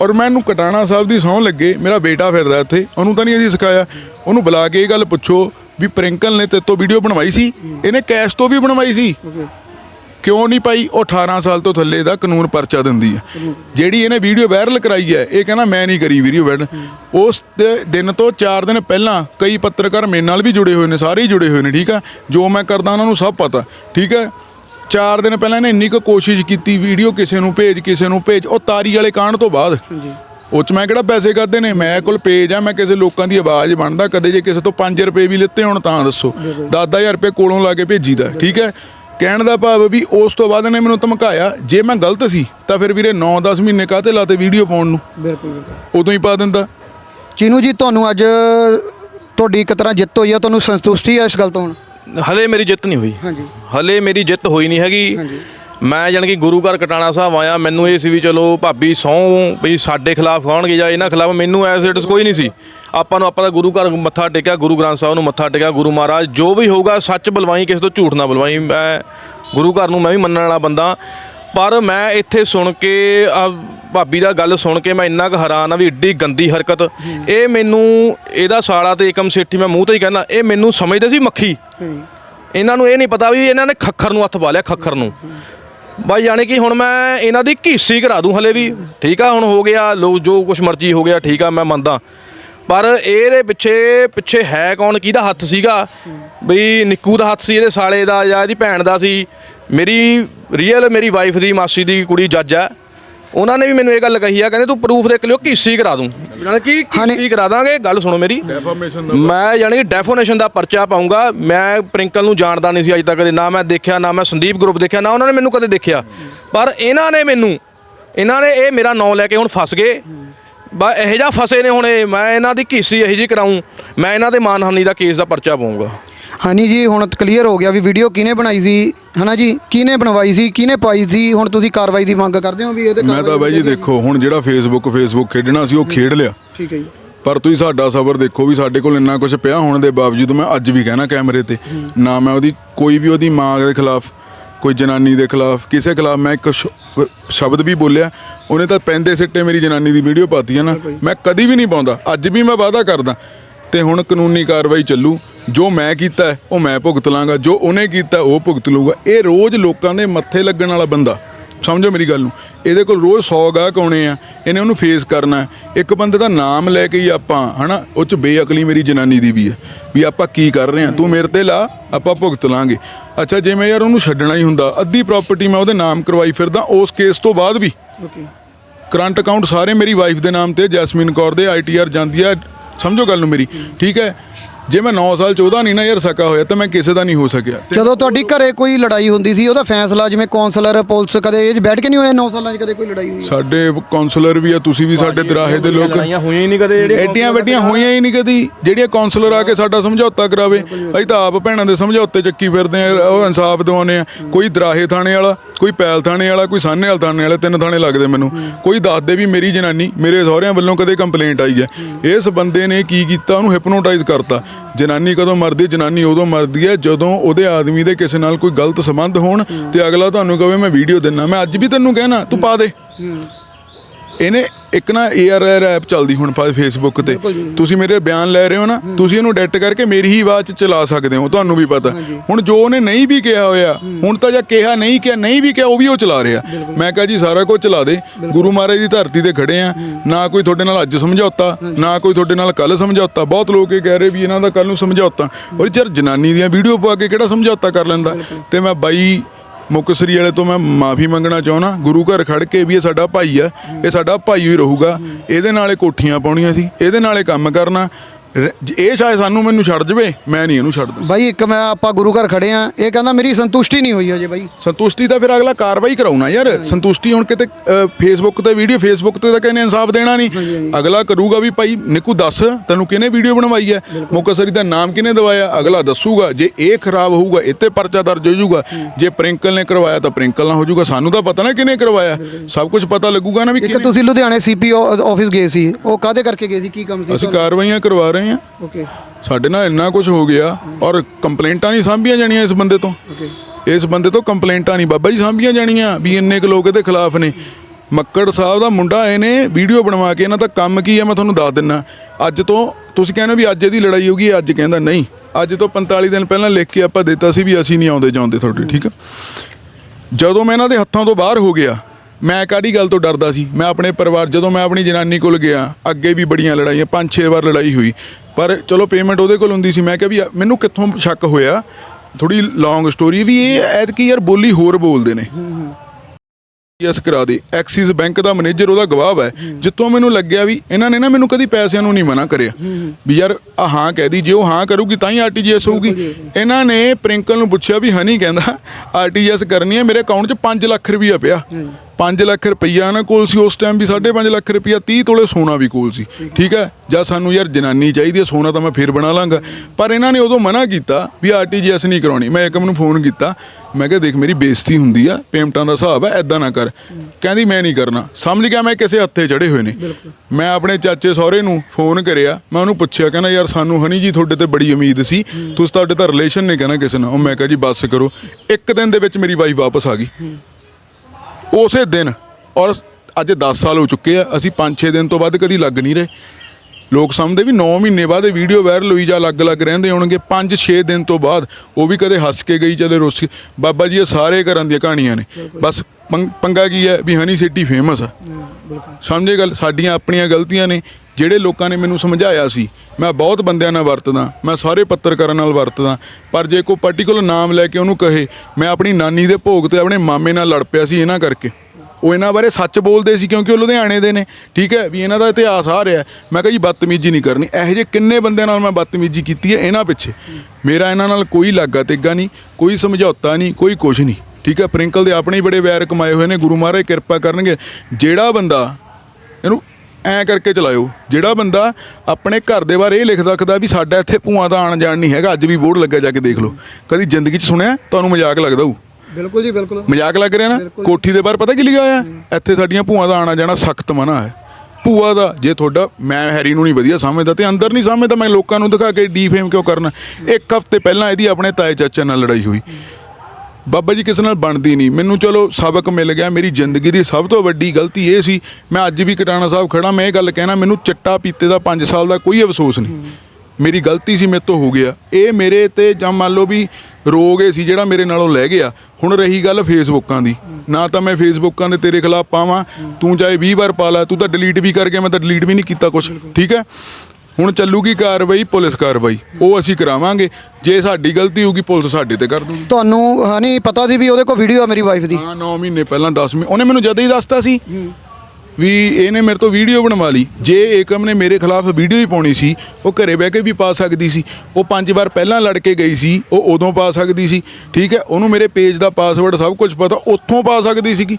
ਔਰ ਮੈਂ ਇਹਨੂੰ ਕਟਾਣਾ ਸਾਹਿਬ ਦੀ ਸਹੁੰ ਲੱਗੇ, ਮੇਰਾ ਬੇਟਾ ਫਿਰਦਾ ਇੱਥੇ, ਉਹਨੂੰ ਤਾਂ ਨਹੀਂ ਅਸੀਂ ਸਿਖਾਇਆ। ਉਹਨੂੰ ਬੁਲਾ ਕੇ ਇਹ ਗੱਲ ਪੁੱਛੋ ਵੀ ਪ੍ਰਿੰਕਲ ਨੇ ਤੇਤੋਂ ਵੀਡੀਓ ਬਣਵਾਈ ਸੀ? ਇਹਨੇ ਕੈਸ਼ ਤੋਂ ਵੀ ਬਣਵਾਈ ਸੀ? ਕਿਉਂ ਨਹੀਂ ਪਾਈ ਉਹ 18 ਸਾਲ ਤੋਂ ਥੱਲੇ ਦਾ ਕਾਨੂੰਨ ਪਰਚਾ ਦਿੰਦੀ ਹੈ ਜਿਹੜੀ ਇਹਨੇ ਵੀਡੀਓ ਵਾਇਰਲ ਕਰਾਈ ਹੈ ਇਹ ਕਹਿੰਦਾ ਮੈਂ ਨਹੀਂ ਕਰੀ ਵੀਡੀਓ ਵਾਇਰਲ। ਉਸ ਦੇ ਦਿਨ ਤੋਂ 4 ਦਿਨ ਪਹਿਲਾਂ ਕਈ ਪੱਤਰਕਾਰ ਮੇਰੇ ਨਾਲ ਵੀ ਜੁੜੇ ਹੋਏ ਨੇ, ਸਾਰੇ ਹੀ ਜੁੜੇ ਹੋਏ ਨੇ, ਠੀਕ ਆ? ਜੋ ਮੈਂ ਕਰਦਾ ਉਹਨਾਂ ਨੂੰ ਸਭ ਪਤਾ, ਠੀਕ ਹੈ 4 ਦਿਨ ਪਹਿਲਾਂ ਇਹਨੇ ਇੰਨੀ ਕੁ ਕੋਸ਼ਿਸ਼ ਕੀਤੀ ਵੀਡੀਓ ਕਿਸੇ ਨੂੰ ਭੇਜ ਕਿਸੇ ਨੂੰ ਭੇਜ ਉਹ ਤਾਰੀ ਵਾਲੇ ਕਾਂਡ ਤੋਂ ਬਾਅਦ। ਉਹ ਚ ਮੈਂ ਕਿਹੜਾ ਪੈਸੇ ਕਰਦੇ ਨੇ? ਮੈਂ ਕੋਲ ਪੇਜ ਆ ਮੈਂ ਕਿਸੇ ਲੋਕਾਂ ਦੀ ਆਵਾਜ਼ ਬਣਦਾ ਕਦੇ ਜੇ ਕਿਸੇ ਤੋਂ 5 ਰੁਪਏ ਵੀ ਲਿੱਤੇ ਹੋਣ ਤਾਂ ਦੱਸੋ। 10000 ਰੁਪਏ ਕੋਲੋਂ ਲਾ ਕੇ ਭੇਜੀਦਾ ਠੀਕ ਹੈ? ਕਹਿਣ ਦਾ ਭਾਵ ਵੀ ਉਸ ਤੋਂ ਬਾਅਦ ਇਹਨੇ ਮੈਨੂੰ ਧਮਕਾਇਆ ਜੇ ਮੈਂ ਗਲਤ ਸੀ ਤਾਂ ਫਿਰ ਵੀਰੇ 9-10 ਮਹੀਨੇ ਕਾਹਤੇ ਲਾਤੇ ਵੀਡੀਓ ਪਾਉਣ ਨੂੰ? ਬਿਲਕੁਲ। ਉਦੋਂ ਹੀ ਪਾ ਦਿੰਦਾ। ਚੀਨੂ ਜੀ ਤੁਹਾਨੂੰ ਅੱਜ ਤੁਹਾਡੀ ਇੱਕ ਤਰ੍ਹਾਂ ਜਿੱਤ ਹੋਈ ਆ ਤੁਹਾਨੂੰ ਸੰਤੁਸ਼ਟੀ ਆ ਇਸ ਗੱਲ ਤੋਂ ਹੁਣ? ਹਲੇ ਮੇਰੀ ਜਿੱਤ ਨਹੀਂ ਹੋਈ। ਹਾਂਜੀ। ਹਲੇ ਮੇਰੀ ਜਿੱਤ ਹੋਈ ਨਹੀਂ ਹੈਗੀ। ਹਾਂਜੀ। ਮੈਂ ਜਾਣੀ ਕਿ ਗੁਰੂ ਘਰ ਕਟਾਣਾ ਸਾਹਿਬ ਆਇਆ। ਮੈਨੂੰ ਇਹ ਸੀ ਵੀ ਚਲੋ ਭਾਬੀ ਸੌ ਵੀ ਸਾਡੇ ਖਿਲਾਫ ਆਉਣਗੇ ਜਾਂ ਇਹਨਾਂ ਖਿਲਾਫ। ਮੈਨੂੰ ਐਸ ਇਟਸ ਕੋਈ ਨਹੀਂ ਸੀ। ਆਪਾਂ ਨੂੰ ਆਪਾਂ ਦਾ ਗੁਰੂ ਘਰ ਮੱਥਾ ਟੇਕਿਆ ਗੁਰੂ ਗ੍ਰੰਥ ਸਾਹਿਬ ਨੂੰ ਮੱਥਾ ਟੇਕਿਆ ਗੁਰੂ ਮਹਾਰਾਜ। ਜੋ ਵੀ ਹੋਊਗਾ ਸੱਚ ਬਲਵਾਈ ਕਿਸੇ ਤੋਂ ਝੂਠ ਨਾ ਬਲਵਾਈ। ਮੈਂ ਗੁਰੂ ਘਰ ਨੂੰ ਮੈਂ ਵੀ ਮੰਨਣ ਵਾਲਾ ਬੰਦਾ। ਪਰ ਮੈਂ ਇੱਥੇ ਸੁਣ ਕੇ ਭਾਬੀ ਦਾ ਗੱਲ ਸੁਣ ਕੇ ਮੈਂ ਇੰਨਾ ਕੁ ਹੈਰਾਨ ਆ ਵੀ ਏਡੀ ਗੰਦੀ ਹਰਕਤ। ਇਹ ਮੈਨੂੰ ਇਹਦਾ ਸਾਲਾ ਤੇ ਏਕਮ ਸੇਠੀ ਮੈਂ ਮੂੰਹ ਤੇ ਹੀ ਕਹਿੰਦਾ, ਇਹ ਮੈਨੂੰ ਸਮਝਦੇ ਸੀ ਮੱਖੀ। ਇਹਨਾਂ ਨੂੰ ਇਹ ਨਹੀਂ ਪਤਾ ਵੀ ਇਹਨਾਂ ਨੇ ਖੱਖਰ ਨੂੰ ਹੱਥ ਪਾ ਲਿਆ, ਖੱਖਰ ਨੂੰ। ਬਾਈ ਯਾਨੀ ਕਿ ਹੁਣ ਮੈਂ ਇਹਨਾਂ ਦੀ ਘੀਸੀ ਕਰਾ ਦੂੰ ਹਲੇ ਵੀ। ਠੀਕ ਆ, ਹੁਣ ਹੋ ਗਿਆ, ਲੋ, ਜੋ ਕੁਛ ਮਰਜ਼ੀ ਹੋ ਗਿਆ, ਠੀਕ ਆ, ਮੈਂ ਮੰਨਦਾ। ਪਰ ਇਹਦੇ ਪਿੱਛੇ ਪਿੱਛੇ ਹੈ ਕੌਣ, ਕਿਹਦਾ ਹੱਥ ਸੀਗਾ? ਬਈ ਨਿੱਕੂ ਦਾ ਹੱਥ ਸੀ, ਇਹਦੇ ਸਾਲੇ ਦਾ ਜਾਂ ਇਹਦੀ ਭੈਣ ਦਾ ਸੀ। ਮੇਰੀ ਰੀਅਲ ਮੇਰੀ ਵਾਈਫ ਦੀ, ਮਾਸੀ ਦੀ ਕੁੜੀ, ਜੱਜ ਹੈ ਉਹਨਾਂ ਨੇ ਵੀ ਮੈਨੂੰ ਇਹ ਗੱਲ ਕਹੀ ਆ ਕਹਿੰਦੇ ਤੂੰ ਪ੍ਰੂਫ ਦੇਖ ਲਿਓ ਘੀਸੀ ਕਰਾ ਦੂੰ। ਯਾਨੀ ਕਿ ਘੀਸੀ ਕਰਾ ਦਾਂਗੇ ਗੱਲ ਸੁਣੋ ਮੇਰੀ। ਮੈਂ ਯਾਨੀ ਕਿ ਡੈਫੋਨੇਸ਼ਨ ਦਾ ਪਰਚਾ ਪਾਉਂਗਾ ਮੈਂ ਪ੍ਰਿੰਕਲ ਨੂੰ ਜਾਣਦਾ ਨਹੀਂ ਸੀ ਅਜੇ ਤੱਕ ਕਦੇ ਨਾ ਮੈਂ ਦੇਖਿਆ ਨਾ ਮੈਂ ਸੰਦੀਪ ਗਰੁੱਪ ਦੇਖਿਆ ਨਾ ਉਹਨਾਂ ਨੇ ਮੈਨੂੰ ਕਦੇ ਦੇਖਿਆ। ਪਰ ਇਹਨਾਂ ਨੇ ਮੈਨੂੰ ਇਹਨਾਂ ਨੇ ਇਹ ਮੇਰਾ ਨਾਂ ਲੈ ਕੇ ਹੁਣ ਫਸ ਗਏ। ਬਾ ਇਹੋ ਜਿਹਾ ਫਸੇ ਨੇ ਹੁਣ ਇਹ ਮੈਂ ਇਹਨਾਂ ਦੀ ਘੀਸੀ ਇਹੋ ਜਿਹੀ ਕਰਾਊਂ ਮੈਂ ਇਹਨਾਂ ਦੇ ਮਾਨਹਾਨੀ ਦਾ ਕੇਸ ਦਾ ਪਰਚਾ ਪਾਉਂਗਾ ਹਾਂਜੀ ਜੀ ਹੁਣ ਕਲੀਅਰ ਹੋ ਗਿਆ ਵੀ ਵੀਡੀਓ ਕਿਹਨੇ ਬਣਾਈ ਸੀ ਹਨਾ ਜੀ? ਕਿਹਨੇ ਬਣਵਾਈ ਸੀ ਕਿਹਨੇ ਪਾਈ ਸੀ? ਹੁਣ ਤੁਸੀਂ ਕਾਰਵਾਈ ਦੀ ਮੰਗ ਕਰਦੇ ਹੋ ਵੀ ਇਹਦੇ ਮੈਂ ਤਾਂ ਬਾਈ ਜੀ ਦੇਖੋ ਹੁਣ ਜਿਹੜਾ ਫੇਸਬੁੱਕ ਫੇਸਬੁੱਕ ਖੇਡਣਾ ਸੀ ਉਹ ਖੇਡ ਲਿਆ। ਠੀਕ ਹੈ ਜੀ। ਪਰ ਤੁਸੀਂ ਸਾਡਾ ਸਬਰ ਦੇਖੋ ਵੀ ਸਾਡੇ ਕੋਲ ਇੰਨਾ ਕੁਝ ਪਿਆ ਹੋਣ ਦੇ ਬਾਵਜੂਦ ਮੈਂ ਅੱਜ ਵੀ ਕਹਿਣਾ ਕੈਮਰੇ ਤੇ ਨਾ ਮੈਂ ਉਹਦੀ ਕੋਈ ਵੀ ਉਹਦੀ ਮਾਂ ਦੇ ਖਿਲਾਫ ਕੋਈ ਜਨਾਨੀ ਦੇ ਖਿਲਾਫ ਕਿਸੇ ਖਿਲਾਫ ਮੈਂ ਇੱਕ ਸ਼ਬਦ ਵੀ ਬੋਲਿਆ ਉਹਨੇ ਤਾਂ ਪੈਂਦੇ ਸਿੱਟੇ ਮੇਰੀ ਜਨਾਨੀ ਦੀ ਵੀਡੀਓ ਪਾਤੀ ਹੈ ਨਾ ਮੈਂ ਕਦੀ ਵੀ ਨਹੀਂ ਪਾਉਂਦਾ। ਅੱਜ ਵੀ ਮੈਂ ਵਾਅਦਾ ਕਰਦਾ ਤੇ ਹੁਣ ਕਾਨੂੰਨੀ ਕਾਰਵਾਈ ਚੱਲੂ। ਜੋ ਮੈਂ ਕੀਤਾ ਉਹ ਮੈਂ ਭੁਗਤ ਲਾਂਗਾ। ਜੋ ਉਹਨੇ ਕੀਤਾ ਉਹ ਭੁਗਤ ਲਊਗਾ। ਇਹ ਰੋਜ਼ ਲੋਕਾਂ ਦੇ ਮੱਥੇ ਲੱਗਣ ਵਾਲਾ ਬੰਦਾ। ਸਮਝੋ ਮੇਰੀ ਗੱਲ ਨੂੰ। ਇਹਦੇ ਕੋਲ ਰੋਜ਼ 100 ਗਾਹਕ ਆਉਣੇ ਆ। ਇਹਨੇ ਉਹਨੂੰ ਫੇਸ ਕਰਨਾ। ਇੱਕ ਬੰਦੇ ਦਾ ਨਾਮ ਲੈ ਕੇ ਹੀ ਆਪਾਂ ਹਨਾ ਉਹ ਚ ਬੇਅਕਲੀ ਮੇਰੀ ਜਨਾਨੀ ਦੀ ਵੀ ਹੈ। ਵੀ ਆਪਾਂ ਕੀ ਕਰ ਰਹੇ ਆ ਤੂੰ ਮੇਰੇ ਤੇ ਲਾ ਆਪਾਂ ਭੁਗਤ ਲਾਂਗੇ। ਅੱਛਾ ਜਿਵੇਂ ਯਾਰ ਉਹਨੂੰ ਛੱਡਣਾ ਹੀ ਹੁੰਦਾ ਅੱਧੀ ਪ੍ਰਾਪਰਟੀ ਮੈਂ ਉਹਦੇ ਨਾਮ ਕਰਵਾਈ ਫਿਰਦਾ ਉਸ ਕੇਸ ਤੋਂ ਬਾਅਦ ਵੀ। ਕਰੰਟ ਅਕਾਊਂਟ ਸਾਰੇ ਮੇਰੀ ਵਾਈਫ ਦੇ ਨਾਮ ਤੇ ਜੈਸਮੀਨ ਕੌਰ ਦੇ ਆਈਟੀਆਰ ਜਾਂਦੀ ਆ ਸਮਝੋ ਗੱਲ ਨੂੰ ਮੇਰੀ ਠੀਕ ਹੈ? ਜੇ ਮੈਂ 9 ਸਾਲ 14 ਨਹੀਂ ਨਾ ਯਾਰ ਸਕਾ ਹੋਇਆ ਤਾਂ ਮੈਂ ਕਿਸੇ ਦਾ ਨਹੀਂ ਹੋ ਸਕਿਆ। ਤੇ ਜਦੋਂ ਤੁਹਾਡੀ ਘਰੇ ਕੋਈ ਲੜਾਈ ਹੁੰਦੀ ਸੀ ਉਹਦਾ ਫੈਸਲਾ ਜਿਵੇਂ ਕਾਉਂਸਲਰ ਪੁਲਿਸ ਕਦੇ ਇਹ 'ਚ ਬੈਠ ਕੇ ਨਹੀਂ ਹੋਇਆ 9 ਸਾਲਾਂ 'ਚ ਕਦੇ ਕੋਈ ਲੜਾਈ ਹੋਈ? ਸਾਡੇ ਕਾਉਂਸਲਰ ਵੀ ਆ ਤੁਸੀਂ ਵੀ ਸਾਡੇ ਦਰਾਹੇ ਦੇ ਲੋਕ। ਲੜਾਈਆਂ ਹੋਈਆਂ ਹੀ ਨਹੀਂ ਕਦੇ ਜਿਹੜੇ ਐਡੀਆਂ ਵੱਡੀਆਂ ਹੋਈਆਂ ਹੀ ਨਹੀਂ ਕਦੀ ਜਿਹੜੀਆਂ ਕਾਉਂਸਲਰ ਆ ਕੇ ਸਾਡਾ ਸਮਝੌਤਾ ਕਰਾਵੇ। ਅਸੀਂ ਤਾਂ ਆਪ ਭੈਣਾਂ ਦੇ ਸਮਝੌਤੇ ਚੱਕੀ ਫਿਰਦੇ ਆ ਉਹ ਇਨਸਾਫ ਦਿਵਾਉਂਦੇ ਆ। ਕੋਈ ਦਰਾਹੇ ਥਾਣੇ ਵਾਲਾ ਕੋਈ ਪੈਲ ਥਾਣੇ ਵਾਲਾ ਕੋਈ ਸਾਹਨੇਵਾਲ ਥਾਣੇ ਵਾਲੇ ਤਿੰਨ ਥਾਣੇ ਲੱਗਦੇ ਮੈਨੂੰ। ਕੋਈ ਦੱਸਦੇ ਵੀ ਮੇਰੀ ਜਨਾਨੀ ਮੇਰੇ ਸਹੁਰਿਆਂ ਵੱਲੋਂ ਕਦੇ ਕੰਪਲੇਂਟ ਆਈ ਹੈ। ਇਸ ਬੰਦੇ ਨੇ ਕੀ ਕੀਤਾ ਉਹਨੂੰ ਹਿਪਨੋਟਾਈਜ਼ ਕਰਤਾ। ਜਨਾਨੀ ਕਦੋਂ ਮਰਦੀ, ਜਨਾਨੀ ਉਦੋਂ ਮਰਦੀ ਹੈ, ਜਦੋਂ ਉਹਦੇ ਆਦਮੀ ਦੇ ਕਿਸੇ ਨਾਲ ਕੋਈ ਗਲਤ ਸੰਬੰਧ ਹੋਣ ਤੇ ਅਗਲਾ ਤੁਹਾਨੂੰ ਕਹੇ, ਮੈਂ ਵੀਡੀਓ ਦਿੰਨਾ, ਮੈਂ ਅੱਜ ਵੀ ਤੈਨੂੰ ਕਹਿਣਾ, ਤੂੰ ਪਾ ਦੇ। ਇਹਨੇ ਇੱਕ ਨਾ ਏਆਰਆਰ ਐਪ ਚੱਲਦੀ ਹੁਣ ਫੇਸਬੁੱਕ ਤੇ। ਤੁਸੀਂ ਮੇਰੇ ਬਿਆਨ ਲੈ ਰਹੇ ਹੋ ਨਾ ਤੁਸੀਂ ਇਹਨੂੰ ਐਡਿਟ ਕਰਕੇ ਮੇਰੀ ਹੀ ਆਵਾਜ਼ ਚ ਚਲਾ ਸਕਦੇ ਹੋ ਤੁਹਾਨੂੰ ਵੀ ਪਤਾ। ਹੁਣ ਜੋ ਉਹਨੇ ਨਹੀਂ ਵੀ ਕਿਹਾ ਹੋਇਆ ਹੁਣ ਤਾਂ ਜਾਂ ਕਿਹਾ ਨਹੀਂ ਕਿਹਾ ਨਹੀਂ ਵੀ ਕਿਹਾ ਉਹ ਵੀ ਉਹ ਚਲਾ ਰਿਹਾ। ਮੈਂ ਕਹਾਂ ਜੀ ਸਾਰਾ ਕੁਝ ਚਲਾ ਦੇ। ਗੁਰੂ ਮਹਾਰਾਜ ਦੀ ਧਰਤੀ ਤੇ ਖੜੇ ਆ ਨਾ ਕੋਈ ਤੁਹਾਡੇ ਨਾਲ ਅੱਜ ਸਮਝੌਤਾ ਨਾ ਕੋਈ ਤੁਹਾਡੇ ਨਾਲ ਕੱਲ ਸਮਝੌਤਾ। ਬਹੁਤ ਲੋਕ ਇਹ ਕਹਿ ਰਹੇ ਵੀ ਇਹਨਾਂ ਦਾ ਕੱਲ ਨੂੰ ਸਮਝੌਤਾ। ਔਰ ਯਾਰ ਜਨਾਨੀ ਦੀਆਂ ਵੀਡੀਓ ਪਾ ਕੇ ਕਿਹੜਾ ਸਮਝੌਤਾ ਕਰ ਲੈਂਦਾ? ਤੇ ਮੈਂ ਬਾਈ ਮੁਕਸਰੀ ਵਾਲੇ ਤੋਂ ਮੈਂ ਮਾਫੀ ਮੰਗਣਾ ਚਾਹੁੰਦਾ। ਗੁਰੂ ਘਰ ਖੜ ਕੇ ਵੀ ਇਹ ਸਾਡਾ ਭਾਈ ਆ ਇਹ ਸਾਡਾ ਭਾਈ ਹੀ ਰਹੂਗਾ। ਇਹਦੇ ਨਾਲੇ ਕੋਠੀਆਂ ਪਾਉਣੀਆਂ ਸੀ, ਇਹਦੇ ਨਾਲੇ ਕੰਮ ਕਰਨਾ। ਇਹ ਸ਼ਾਇਦ ਸਾਨੂੰ ਮੈਨੂੰ ਛੱਡ ਜਵੇ ਮੈਂ ਨਹੀਂ ਇਹਨੂੰ ਛੱਡਦਾ ਬਾਈ ਇੱਕ ਮੈਂ ਆਪਾਂ ਗੁਰੂ ਘਰ ਖੜੇ ਆ। ਇਹ ਕਹਿੰਦਾ ਮੇਰੀ ਸੰਤੁਸ਼ਟੀ ਨਹੀਂ ਹੋਈ ਅਜੇ ਬਾਈ। ਸੰਤੁਸ਼ਟੀ ਤਾਂ ਫਿਰ ਅਗਲਾ ਕਾਰਵਾਈ ਕਰਾਉਣਾ ਯਾਰ। ਸੰਤੁਸ਼ਟੀ ਹੁਣ ਕਿਤੇ ਫੇਸਬੁੱਕ ਤੇ ਵੀਡੀਓ ਫੇਸਬੁੱਕ ਤੇ ਤਾਂ ਕਹਿੰਦੇ ਇਨਸਾਫ ਦੇਣਾ ਨਹੀਂ। ਅਗਲਾ ਕਰੂਗਾ ਵੀ ਭਾਈ ਨਿੱਕੂ ਦੱਸ ਤੈਨੂੰ ਕਿਹਨੇ ਵੀਡੀਓ ਬਣਵਾਈ ਹੈ? ਮੁਕਸਰੀ ਦਾ ਨਾਮ ਕਿਹਨੇ ਦਵਾਇਆ? ਅਗਲਾ ਦੱਸੂਗਾ। ਜੇ ਇਹ ਖਰਾਬ ਹੋਊਗਾ ਇੱਥੇ ਪਰਚਾ ਦਰਜ ਹੋ ਜਾਊਗਾ। ਜੇ ਪ੍ਰਿੰਕਲ ਨੇ ਕਰਵਾਇਆ ਤਾਂ ਪ੍ਰਿੰਕਲ ਨਾਲ ਹੋ ਜਾਊਗਾ। ਸਾਨੂੰ ਤਾਂ ਪਤਾ ਨਾ ਕਿਹਨੇ ਕਰਵਾਇਆ। ਸਭ ਕੁਝ ਪਤਾ ਲੱਗੂਗਾ ਨਾ ਵੀ ਕਿਹਨੇ ਤੁਸੀਂ ਲੁਧਿਆਣੇ ਸੀਪੀਓ ਆਫਿਸ ਗਏ ਸੀ। ਉਹ ਕਾਦੇ ਕਰਕੇ ਗਏ ਸੀ? ਕੀ ਕੰਮ ਸੀ? ਅਸੀਂ ਕਾਰਵਾਈਆਂ ਕਰਵਾ ਰਹੇ ਹਾਂ। ਓਕੇ ਸਾਡੇ ਨਾਲ ਇੰਨਾ ਕੁਝ ਹੋ ਗਿਆ ਔਰ ਕੰਪਲੇਂਟਾਂ ਨਹੀਂ ਸਾਂਭੀਆਂ ਜਾਣੀਆਂ ਇਸ ਬੰਦੇ ਤੋਂ। ਓਕੇ ਇਸ ਬੰਦੇ ਤੋਂ ਕੰਪਲੇਂਟਾਂ ਨਹੀਂ ਬਾਬਾ ਜੀ ਸਾਂਭੀਆਂ ਜਾਣੀਆਂ ਵੀ ਇੰਨੇ ਕੁ ਲੋਕ ਇਹਦੇ ਖਿਲਾਫ ਨੇ। ਮੱਕੜ ਸਾਹਿਬ ਦਾ ਮੁੰਡਾ ਇਹਨੇ ਵੀਡੀਓ ਬਣਵਾ ਕੇ ਇਹਨਾਂ ਦਾ ਕੰਮ ਕੀ ਹੈ ਮੈਂ ਤੁਹਾਨੂੰ ਦੱਸ ਦਿੰਨਾ। ਅੱਜ ਤੋਂ ਤੁਸੀਂ ਕਹਿੰਦੇ ਵੀ ਅੱਜ ਇਹਦੀ ਲੜਾਈ ਹੋਗੀ ਅੱਜ ਕਹਿੰਦਾ ਨਹੀਂ। ਅੱਜ ਤੋਂ 45 ਦਿਨ ਪਹਿਲਾਂ ਲਿਖ ਕੇ ਆਪਾਂ ਦਿੱਤਾ ਸੀ ਵੀ ਅਸੀਂ ਨਹੀਂ ਆਉਂਦੇ ਜਾਂਦੇ ਤੁਹਾਡੇ ਠੀਕ ਆ? ਜਦੋਂ ਮੈਂ ਇਹਨਾਂ ਦੇ ਹੱਥਾਂ ਤੋਂ ਬਾਹਰ ਹੋ ਗਿਆ ਮੈਂ ਕਾਹਦੀ ਗੱਲ ਤੋਂ ਡਰਦਾ ਸੀ? ਮੈਂ ਆਪਣੇ ਪਰਿਵਾਰ, ਜਦੋਂ ਮੈਂ ਆਪਣੀ ਜਨਾਨੀ ਕੋਲ ਗਿਆ, ਅੱਗੇ ਵੀ ਬੜੀਆਂ ਲੜਾਈਆਂ ਪੰਜ ਛੇ ਵਾਰ ਲੜਾਈ ਹੋਈ। ਪਰ ਚਲੋ ਪੇਮੈਂਟ ਉਹਦੇ ਕੋਲ ਹੁੰਦੀ ਸੀ। ਮੈਂ ਕਿਹਾ ਵੀ ਮੈਨੂੰ ਕਿੱਥੋਂ ਸ਼ੱਕ ਹੋਇਆ? ਥੋੜੀ ਲੌਂਗ ਸਟੋਰੀ ਵੀ ਇਹ ਐਤਕੀ ਯਾਰ ਬੋਲੀ ਹੋਰ ਬੋਲਦੇ ਨੇ। ਯਸ ਕਰਾ ਦੇ। ਐਕਸਿਸ ਬੈਂਕ ਦਾ ਮੈਨੇਜਰ ਉਹਦਾ ਗਵਾਹ ਹੈ ਜਿੱਥੋਂ ਮੈਨੂੰ ਲੱਗਿਆ ਵੀ ਇਹਨਾਂ ਨੇ ਨਾ ਮੈਨੂੰ ਕਦੀ ਪੈਸਿਆਂ ਨੂੰ ਨਹੀਂ ਮਨਾ ਕਰਿਆ। ਵੀ ਯਾਰ, ਆ ਹਾਂ ਕਹਿਦੀ ਜੇ ਉਹ ਹਾਂ ਕਰੂਗੀ ਤਾਂ ਹੀ ਆਰਟੀਜੀਐਸ ਹੋਊਗੀ। ਇਹਨਾਂ ਨੇ ਪ੍ਰਿੰਕਲ ਨੂੰ ਪੁੱਛਿਆ ਵੀ, ਹਨੀ ਕਹਿੰਦਾ ਆਰਟੀਜੀਐਸ ਕਰਨੀ ਹੈ, ਮੇਰੇ ਅਕਾਊਂਟ 'ਚ 5 ਲੱਖ ਰੁਪਇਆ ਪਿਆ। 5 ਲੱਖ ਰੁਪਈਆ ਨਾ ਕੋਲ ਸੀ, ਉਸ ਟਾਈਮ ਵੀ 5.5 ਲੱਖ ਰੁਪਈਆ 30 ਤੋਲੇ ਸੋਨਾ ਵੀ ਕੋਲ ਸੀ, ਠੀਕ ਹੈ? ਜਾਂ ਸਾਨੂੰ ਯਾਰ ਜਨਾਨੀ ਚਾਹੀਦੀ ਹੈ, ਸੋਨਾ ਤਾਂ ਮੈਂ ਫੇਰ ਬਣਾ ਲਾਂਗਾ। ਪਰ ਇਹਨਾਂ ਨੇ ਉਦੋਂ ਮਨਾ ਕੀਤਾ ਵੀ ਆਰਟੀਜੀਐਸ ਨਹੀਂ ਕਰਾਉਣੀ। ਮੈਂ ਏਕਮ ਨੂੰ ਫੋਨ ਕੀਤਾ। ਮੈਂ ਕਿਹਾ, ਦੇਖ, ਮੇਰੀ ਬੇਇੱਜ਼ਤੀ ਹੁੰਦੀ ਆ, ਪੇਮੈਂਟਾਂ ਦਾ ਹਿਸਾਬ ਹੈ ਐਦਾਂ ਨਾ ਕਰ। ਕਹਿੰਦੀ, ਮੈਂ ਨਹੀਂ ਕਰਨਾ। ਸਮਝ ਗਿਆ ਮੈਂ ਕਿਸੇ ਹੱਥੇ ਚੜੇ ਹੋਏ ਨੇ। ਮੈਂ ਆਪਣੇ ਚਾਚੇ ਸਹੁਰੇ ਨੂੰ ਫੋਨ ਕਰਿਆ। ਮੈਂ ਉਹਨੂੰ ਪੁੱਛਿਆ, ਕਹਿੰਦਾ, ਯਾਰ, ਸਾਨੂੰ ਹਨੀ ਜੀ ਤੁਹਾਡੇ ਤੇ ਬੜੀ ਉਮੀਦ ਸੀ। ਤੁਸੀਂ ਤੁਹਾਡੇ ਤਾਂ ਰਿਲੇਸ਼ਨ ਨੇ ਕਹਿੰਦਾ ਕਿਸੇ ਨਾਲ। ਉਹ ਮੈਂ ਕਿਹਾ, ਜੀ, ਬੱਸ ਕਰੋ। ਇੱਕ ਦਿਨ ਦੇ ਵਿੱਚ ਮੇਰੀ ਵਾਈਫ ਵਾਪਸ ਆ ਗਈ। ਉਸੇ ਦਿਨ ਔਰ ਅੱਜ 10 ਸਾਲ ਹੋ ਚੁੱਕੇ ਆ ਅਸੀਂ 5-6 ਦਿਨ ਤੋਂ ਵੱਧ ਕਦੀ ਲੱਗ ਨਹੀਂ ਰਹੇ। ਲੋਕ ਸਮਝਦੇ ਵੀ 9 ਮਹੀਨੇ ਬਾਅਦ ਇਹ ਵੀਡੀਓ ਵਾਇਰਲ ਹੋਈ ਜਾਂ ਅਲੱਗ-ਅਲੱਗ ਰਹਿੰਦੇ ਹੋਣਗੇ 5-6 ਦਿਨ ਤੋਂ ਬਾਅਦ ਉਹ ਵੀ ਕਦੇ ਹੱਸ ਕੇ ਗਈ ਚਲੇ ਰੁੱਸ ਕੇ। ਬਾਬਾ ਜੀ ਇਹ ਸਾਰੇ ਘਰਾਂ ਦੀਆਂ ਕਹਾਣੀਆਂ ਨੇ। ਬਸ ਪੰਗ- ਪੰਗਾ ਕੀ ਹੈ ਵੀ ਹਨੀ ਸਿਟੀ ਫੇਮਸ ਆ। ਸਮਝੇ ਗੱਲ? ਸਾਡੀਆਂ ਆਪਣੀਆਂ ਗਲਤੀਆਂ ਨੇ ਜਿਹੜੇ ਲੋਕਾਂ ਨੇ ਮੈਨੂੰ ਸਮਝਾਇਆ ਸੀ, ਮੈਂ ਬਹੁਤ ਬੰਦਿਆਂ ਨਾਲ ਵਰਤਦਾ, ਮੈਂ ਸਾਰੇ ਪੱਤਰਕਾਰਾਂ ਨਾਲ ਵਰਤਦਾ, ਪਰ ਜੇ ਕੋਈ ਪਾਰਟਿਕੂਲਰ ਨਾਮ ਲੈ ਕੇ ਉਹਨੂੰ ਕਹੇ, ਮੈਂ ਆਪਣੀ ਨਾਨੀ ਦੇ ਭੋਗ ਤੇ ਆਪਣੇ ਮਾਮੇ ਨਾਲ ਲੜ ਪਿਆ ਸੀ ਇਹਨਾਂ ਕਰਕੇ। ਉਹ ਇਹਨਾਂ ਬਾਰੇ ਸੱਚ ਬੋਲਦੇ ਸੀ ਕਿਉਂਕਿ ਉਹ ਲੁਧਿਆਣੇ ਦੇ ਨੇ, ਠੀਕ ਹੈ? ਵੀ ਇਹਨਾਂ ਦਾ ਇਤਿਹਾਸ ਆ ਰਿਹਾ ਮੈਂ ਕਿਹਾ ਜੀ, ਬਦਤਮੀਜ਼ੀ ਨਹੀਂ ਕਰਨੀ। ਇਹੋ ਜਿਹੇ ਕਿੰਨੇ ਬੰਦਿਆਂ ਨਾਲ ਮੈਂ ਬਦਤਮੀਜ਼ੀ ਕੀਤੀ ਹੈ ਇਹਨਾਂ ਪਿੱਛੇ। ਮੇਰਾ ਇਹਨਾਂ ਨਾਲ ਕੋਈ ਲਾਗਾ ਤੇਗਾ ਨਹੀਂ, ਕੋਈ ਸਮਝੌਤਾ ਨਹੀਂ, ਕੋਈ ਕੁਝ ਨਹੀਂ, ਠੀਕ ਹੈ? ਪ੍ਰਿੰਕਲ ਦੇ ਆਪਣੇ ਹੀ ਬੜੇ ਵੈਰ ਕਮਾਏ ਹੋਏ ਨੇ, ਗੁਰੂ ਮਹਾਰਾਜ ਕਿਰਪਾ ਕਰਨਗੇ। ਜਿਹੜਾ ਬੰਦਾ, ਇਹਨੂੰ ਐਂ ਕਰਕੇ ਚਲਾਇਓ। ਜਿਹੜਾ ਬੰਦਾ ਆਪਣੇ ਘਰ ਦੇ ਬਾਰੇ ਇਹ ਲਿਖ ਸਕਦਾ ਵੀ ਸਾਡਾ ਇੱਥੇ ਭੂਆ ਦਾ ਆਣ ਜਾਣ ਨਹੀਂ ਹੈਗਾ ਅੱਜ ਵੀ ਬੋਰਡ ਲੱਗਾ ਜਾ ਕੇ ਦੇਖ ਲਓ। ਕਦੀ ਜ਼ਿੰਦਗੀ 'ਚ ਸੁਣਿਆ? ਤੁਹਾਨੂੰ ਮਜ਼ਾਕ ਲੱਗਦਾ ਹੋਊ। ਬਿਲਕੁਲ ਜੀ ਬਿਲਕੁਲ। ਮਜ਼ਾਕ ਲੱਗ ਰਿਹਾ ਨਾ? ਕੋਠੀ ਦੇ ਬਾਹਰ ਪਤਾ ਕੀ ਲਿਖਿਆ ਹੋਇਆ? ਇੱਥੇ ਸਾਡੀਆਂ ਭੂਆ ਦਾ ਆਣਾ ਜਾਣਾ ਸਖਤ ਮਨਾ ਹੈ। ਭੂਆ ਦਾ ਜੇ ਤੁਹਾਡਾ ਮੈਂ ਹੈਰੀ ਨੂੰ ਨਹੀਂ ਵਧੀਆ ਸਮਝਦਾ ਤੇ ਅੰਦਰ ਨਹੀਂ ਸਮਝਦਾ ਮੈਂ ਲੋਕਾਂ ਨੂੰ ਦਿਖਾ ਕੇ ਡੀਫੇਮ ਕਿਉਂ ਕਰਨਾ? ਇੱਕ ਹਫ਼ਤੇ ਪਹਿਲਾਂ ਇਹਦੀ ਆਪਣੇ ਤਾਏ ਚਾਚੇ ਨਾਲ ਲੜਾਈ ਹੋਈ। ਬਾਬਾ ਜੀ ਕਿਸੇ ਨਾਲ ਬਣਦੀ ਨਹੀਂ। ਮੈਨੂੰ ਚਲੋ ਸਬਕ ਮਿਲ ਗਿਆ ਮੇਰੀ ਜ਼ਿੰਦਗੀ ਦੀ ਸਭ ਤੋਂ ਵੱਡੀ ਗਲਤੀ ਇਹ ਸੀ ਮੈਂ ਅੱਜ ਵੀ ਕਟਾਣਾ ਸਾਹਿਬ ਖੜਾ ਮੈਂ ਇਹ ਗੱਲ ਕਹਿਣਾ ਮੈਨੂੰ ਚਿੱਟਾ ਪੀਤੇ ਦਾ 5 ਸਾਲ ਦਾ ਕੋਈ ਅਫਸੋਸ ਨਹੀਂ। ਮੇਰੀ ਗਲਤੀ ਸੀ ਮੇਰੇ ਤੋਂ ਹੋ ਗਿਆ। ਇਹ ਮੇਰੇ ਤੇ ਜਾਂ ਮੰਨ ਲਓ ਵੀ ਰੋਗ ਇਹ ਸੀ ਜਿਹੜਾ ਮੇਰੇ ਨਾਲੋਂ ਲੈ ਗਿਆ ਹੁਣ ਰਹੀ ਗੱਲ ਫੇਸਬੁੱਕਾਂ ਦੀ। ਨਾ ਤਾਂ ਮੈਂ ਫੇਸਬੁੱਕਾਂ ਦੇ ਤੇਰੇ ਖਿਲਾਫ ਪਾਵਾਂ ਤੂੰ ਚਾਹੇ 20 ਵਾਰ ਪਾ ਲੈ ਤੂੰ ਤਾਂ ਡਿਲੀਟ ਵੀ ਕਰ ਗਿਆ ਮੈਂ ਤਾਂ ਡਿਲੀਟ ਵੀ ਨਹੀਂ ਕੀਤਾ ਕੁਝ ਠੀਕ ਹੈ? ਹੁਣ ਚੱਲੂਗੀ ਕਾਰਵਾਈ ਪੁਲਿਸ ਕਾਰਵਾਈ। ਉਹ ਅਸੀਂ ਕਰਾਵਾਂਗੇ। ਜੇ ਸਾਡੀ ਗਲਤੀ ਹੋਊਗੀ ਪੁਲਿਸ ਸਾਡੇ ਤੇ ਕਰ ਦੂਗੀ। ਤੁਹਾਨੂੰ ਹਨੀ ਪਤਾ ਸੀ ਵੀ ਉਹਦੇ ਕੋਲ ਵੀਡੀਓ ਆ ਮੇਰੀ ਵਾਈਫ ਦੀ। ਹਾਂ 9 ਮਹੀਨੇ ਪਹਿਲਾਂ 10 ਮਹੀਨੇ। ਉਹਨੇ ਮੈਨੂੰ ਜਦ ਹੀ ਦੱਸਤਾ ਸੀ ਵੀ ਇਹਨੇ ਮੇਰੇ ਤੋਂ ਵੀਡੀਓ ਬਣਵਾ ਲਈ। ਜੇ ਏਕਮ ਨੇ ਮੇਰੇ ਖਿਲਾਫ ਵੀਡੀਓ ਹੀ ਪਾਉਣੀ ਸੀ ਉਹ ਘਰੇ ਬਹਿ ਕੇ ਵੀ ਪਾ ਸਕਦੀ ਸੀ। ਉਹ ਪੰਜ ਵਾਰ ਪਹਿਲਾਂ ਲੜ ਕੇ ਗਈ ਸੀ ਉਹ ਉਦੋਂ ਪਾ ਸਕਦੀ ਸੀ। ਠੀਕ ਹੈ ਉਹਨੂੰ ਮੇਰੇ ਪੇਜ ਦਾ ਪਾਸਵਰਡ ਸਭ ਕੁਝ ਪਤਾ ਉੱਥੋਂ ਪਾ ਸਕਦੀ ਸੀਗੀ।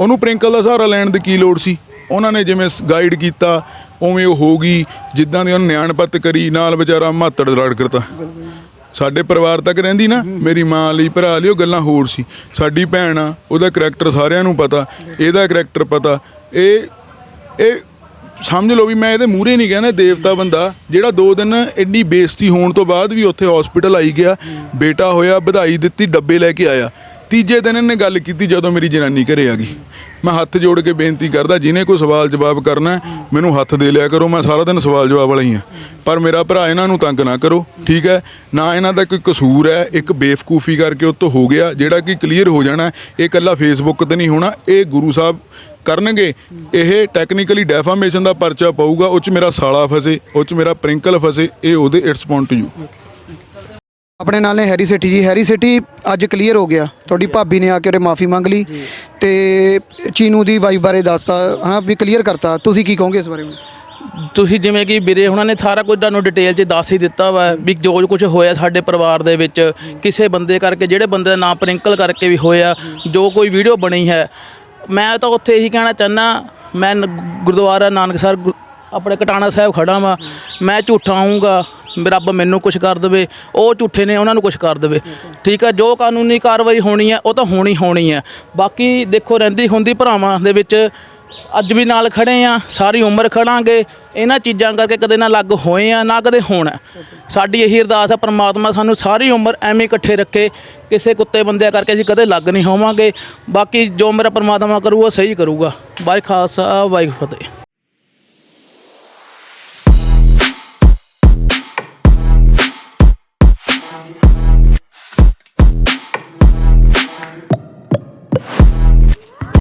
ਉਹਨੂੰ ਪ੍ਰਿੰਕਲ ਦਾ ਸਹਾਰਾ ਲੈਣ ਦੀ ਕੀ ਲੋੜ ਸੀ? ਉਹਨਾਂ ਨੇ ਜਿਵੇਂ ਗਾਈਡ ਕੀਤਾ ਉਵੇਂ ਉਹ ਹੋ ਗਈ ਜਿੱਦਾਂ ਦੀ ਉਹਨੇ ਨਿਆਣਪਤ ਕਰੀ, ਨਾਲ ਵਿਚਾਰਾ ਮਾਤੜ ਲੜ ਕਰਤਾ ਸਾਡੇ ਪਰਿਵਾਰ ਤੱਕ ਰਹਿੰਦੀ ਨਾ, ਮੇਰੀ ਮਾਂ ਲਈ, ਭਰਾ ਲਈ ਉਹ ਗੱਲਾਂ ਹੋਰ ਸੀ। ਸਾਡੀ ਭੈਣ ਆ, ਉਹਦਾ ਕਰੈਕਟਰ ਸਾਰਿਆਂ ਨੂੰ ਪਤਾ, ਇਹਦਾ ਕਰੈਕਟਰ ਪਤਾ। ਇਹ ਇਹ ਸਮਝ ਲਓ ਵੀ ਮੈਂ ਇਹਦੇ ਮੂਹਰੇ ਨਹੀਂ ਕਹਿੰਦਾ ਦੇਵਤਾ ਬੰਦਾ, ਜਿਹੜਾ ਦੋ ਦਿਨ ਇੰਨੀ ਬੇਇੱਜ਼ਤੀ ਹੋਣ ਤੋਂ ਬਾਅਦ ਵੀ ਉੱਥੇ ਹਸਪੀਟਲ ਆਈ ਗਿਆ, ਬੇਟਾ ਹੋਇਆ, ਵਧਾਈ ਦਿੱਤੀ, ਡੱਬੇ ਲੈ ਕੇ ਆਇਆ। ਤੀਜੇ ਦਿਨ ਇਹਨੇ ਗੱਲ ਕੀਤੀ ਜਦੋਂ ਮੇਰੀ ਜਨਾਨੀ ਘਰੇ ਆ ਗਈ। ਮੈਂ ਹੱਥ ਜੋੜ ਕੇ ਬੇਨਤੀ ਕਰਦਾ, ਜਿਹਨੇ ਕੋਈ ਸਵਾਲ ਜਵਾਬ ਕਰਨਾ ਮੈਨੂੰ ਹੱਥ ਦੇ ਲਿਆ ਕਰੋ, ਮੈਂ ਸਾਰਾ ਦਿਨ ਸਵਾਲ ਜਵਾਬ ਵਾਲਾ ਹੀ ਆ ਪਰ ਮੇਰਾ ਭਰਾ ਇਹਨਾਂ ਨੂੰ ਤੰਗ ਨਾ ਕਰੋ, ਠੀਕ ਹੈ? ਨਾ ਇਹਨਾਂ ਦਾ ਕੋਈ ਕਸੂਰ ਹੈ, ਇੱਕ ਬੇਵਕੂਫੀ ਕਰਕੇ ਉਹ ਤੋਂ ਹੋ ਗਿਆ, ਜਿਹੜਾ ਕਿ ਕਲੀਅਰ ਹੋ ਜਾਣਾ ਇਹ ਇਕੱਲਾ ਫੇਸਬੁੱਕ ਤੇ ਨਹੀਂ ਹੋਣਾ, ਇਹ ਗੁਰੂ ਸਾਹਿਬ ਕਰਨਗੇ, ਇਹ ਟੈਕਨੀਕਲੀ ਡੈਫਾਮੇਸ਼ਨ ਦਾ ਪਰਚਾ ਪਊਗਾ, ਉਹ ਚ ਮੇਰਾ ਸਾਲਾ ਫਸੇ, ਉਹ ਚ ਮੇਰਾ ਪ੍ਰਿੰਕਲ ਫਸੇ, ਇਹ ਉਹਦੇ ਇਟਸ ਪੌਇੰਟ ਟੂ ਯੂ ਆਪਣੇ ਨਾਲ ਨੇ ਹੈਰੀ ਸੇਠੀ ਜੀ। ਹੈਰੀ ਸੇਠੀ ਅੱਜ ਕਲੀਅਰ ਹੋ ਗਿਆ। ਤੁਹਾਡੀ ਭਾਬੀ ਨੇ ਆ ਕੇ ਉਹਦੇ ਮਾਫੀ ਮੰਗ ਲਈ ਤੇ ਚੀਨੂ ਦੀ ਵਾਈਫ ਬਾਰੇ ਦੱਸਤਾ ਹਨਾ ਵੀ ਕਲੀਅਰ ਕਰਤਾ। ਤੁਸੀਂ ਕੀ ਕਹੋਗੇ ਇਸ ਬਾਰੇ? ਤੁਸੀਂ ਜਿਵੇਂ ਕਿ ਵੀਰੇ ਉਹਨਾਂ ਨੇ ਸਾਰਾ ਕੁਝ ਤੁਹਾਨੂੰ ਡਿਟੇਲ 'ਚ ਦੱਸ ਹੀ ਦਿੱਤਾ ਵਾ ਵੀ ਜੋ ਕੁਝ ਹੋਇਆ ਸਾਡੇ ਪਰਿਵਾਰ ਦੇ ਵਿੱਚ ਕਿਸੇ ਬੰਦੇ ਕਰਕੇ ਜਿਹੜੇ ਬੰਦੇ ਦਾ ਨਾਮ ਪ੍ਰਿੰਕਲ ਕਰਕੇ ਵੀ ਹੋਇਆ ਜੋ ਕੋਈ ਵੀਡੀਓ ਬਣੀ ਹੈ। ਮੈਂ ਤਾਂ ਉੱਥੇ ਇਹੀ ਕਹਿਣਾ ਚਾਹੁੰਦਾ ਮੈਂ ਗੁਰਦੁਆਰਾ ਨਾਨਕਸਰ ਗੁ- ਆਪਣੇ ਕਟਾਣਾ ਸਾਹਿਬ ਖੜਾ ਵਾਂ, ਮੈਂ ਝੂਠਾ ਆਉਂਗਾ ਰੱਬ ਮੈਨੂੰ ਕੁਝ ਕਰ ਦੇਵੇ, ਉਹ ਝੂਠੇ ਨੇ, ਉਹਨਾਂ ਨੂੰ ਕੁਝ ਕਰ ਦੇਵੇ। ਠੀਕ ਹੈ ਜੋ ਕਾਨੂੰਨੀ ਕਾਰਵਾਈ ਹੋਣੀ ਹੈ ਉਹ ਤਾਂ ਹੋਣੀ ਹੋਣੀ ਹੈ ਬਾਕੀ ਦੇਖੋ, ਰਹਿੰਦੀ ਹੁੰਦੀ ਭਰਾਵਾਂ ਦੇ ਵਿੱਚ ਅੱਜ ਵੀ ਨਾਲ ਖੜੇ ਆ, ਸਾਰੀ ਉਮਰ ਖੜਾਂਗੇ, ਇਹਨਾਂ ਚੀਜ਼ਾਂ ਕਰਕੇ ਕਦੇ ਨਾ ਲੱਗ ਹੋਏ ਆ, ਨਾ ਕਦੇ ਹੋਣਾ। ਸਾਡੀ ਇਹੀ ਅਰਦਾਸ ਆ, ਪ੍ਰਮਾਤਮਾ ਸਾਨੂੰ ਸਾਰੀ ਉਮਰ ਐਵੇਂ ਇਕੱਠੇ ਰੱਖੇ, ਕਿਸੇ ਕੁੱਤੇ ਬੰਦਿਆਂ ਕਰਕੇ ਅਸੀਂ ਕਦੇ ਲੱਗ ਨਹੀਂ ਹੋਵਾਂਗੇ। ਬਾਕੀ ਜੋ ਮੇਰਾ ਪ੍ਰਮਾਤਮਾ ਕਰੂ, ਉਹ ਸਹੀ ਕਰੂਗਾ। ਵਾਹਿ ਖਾਲਸਾ ਵਾਹਿ ਫਤਿਹ।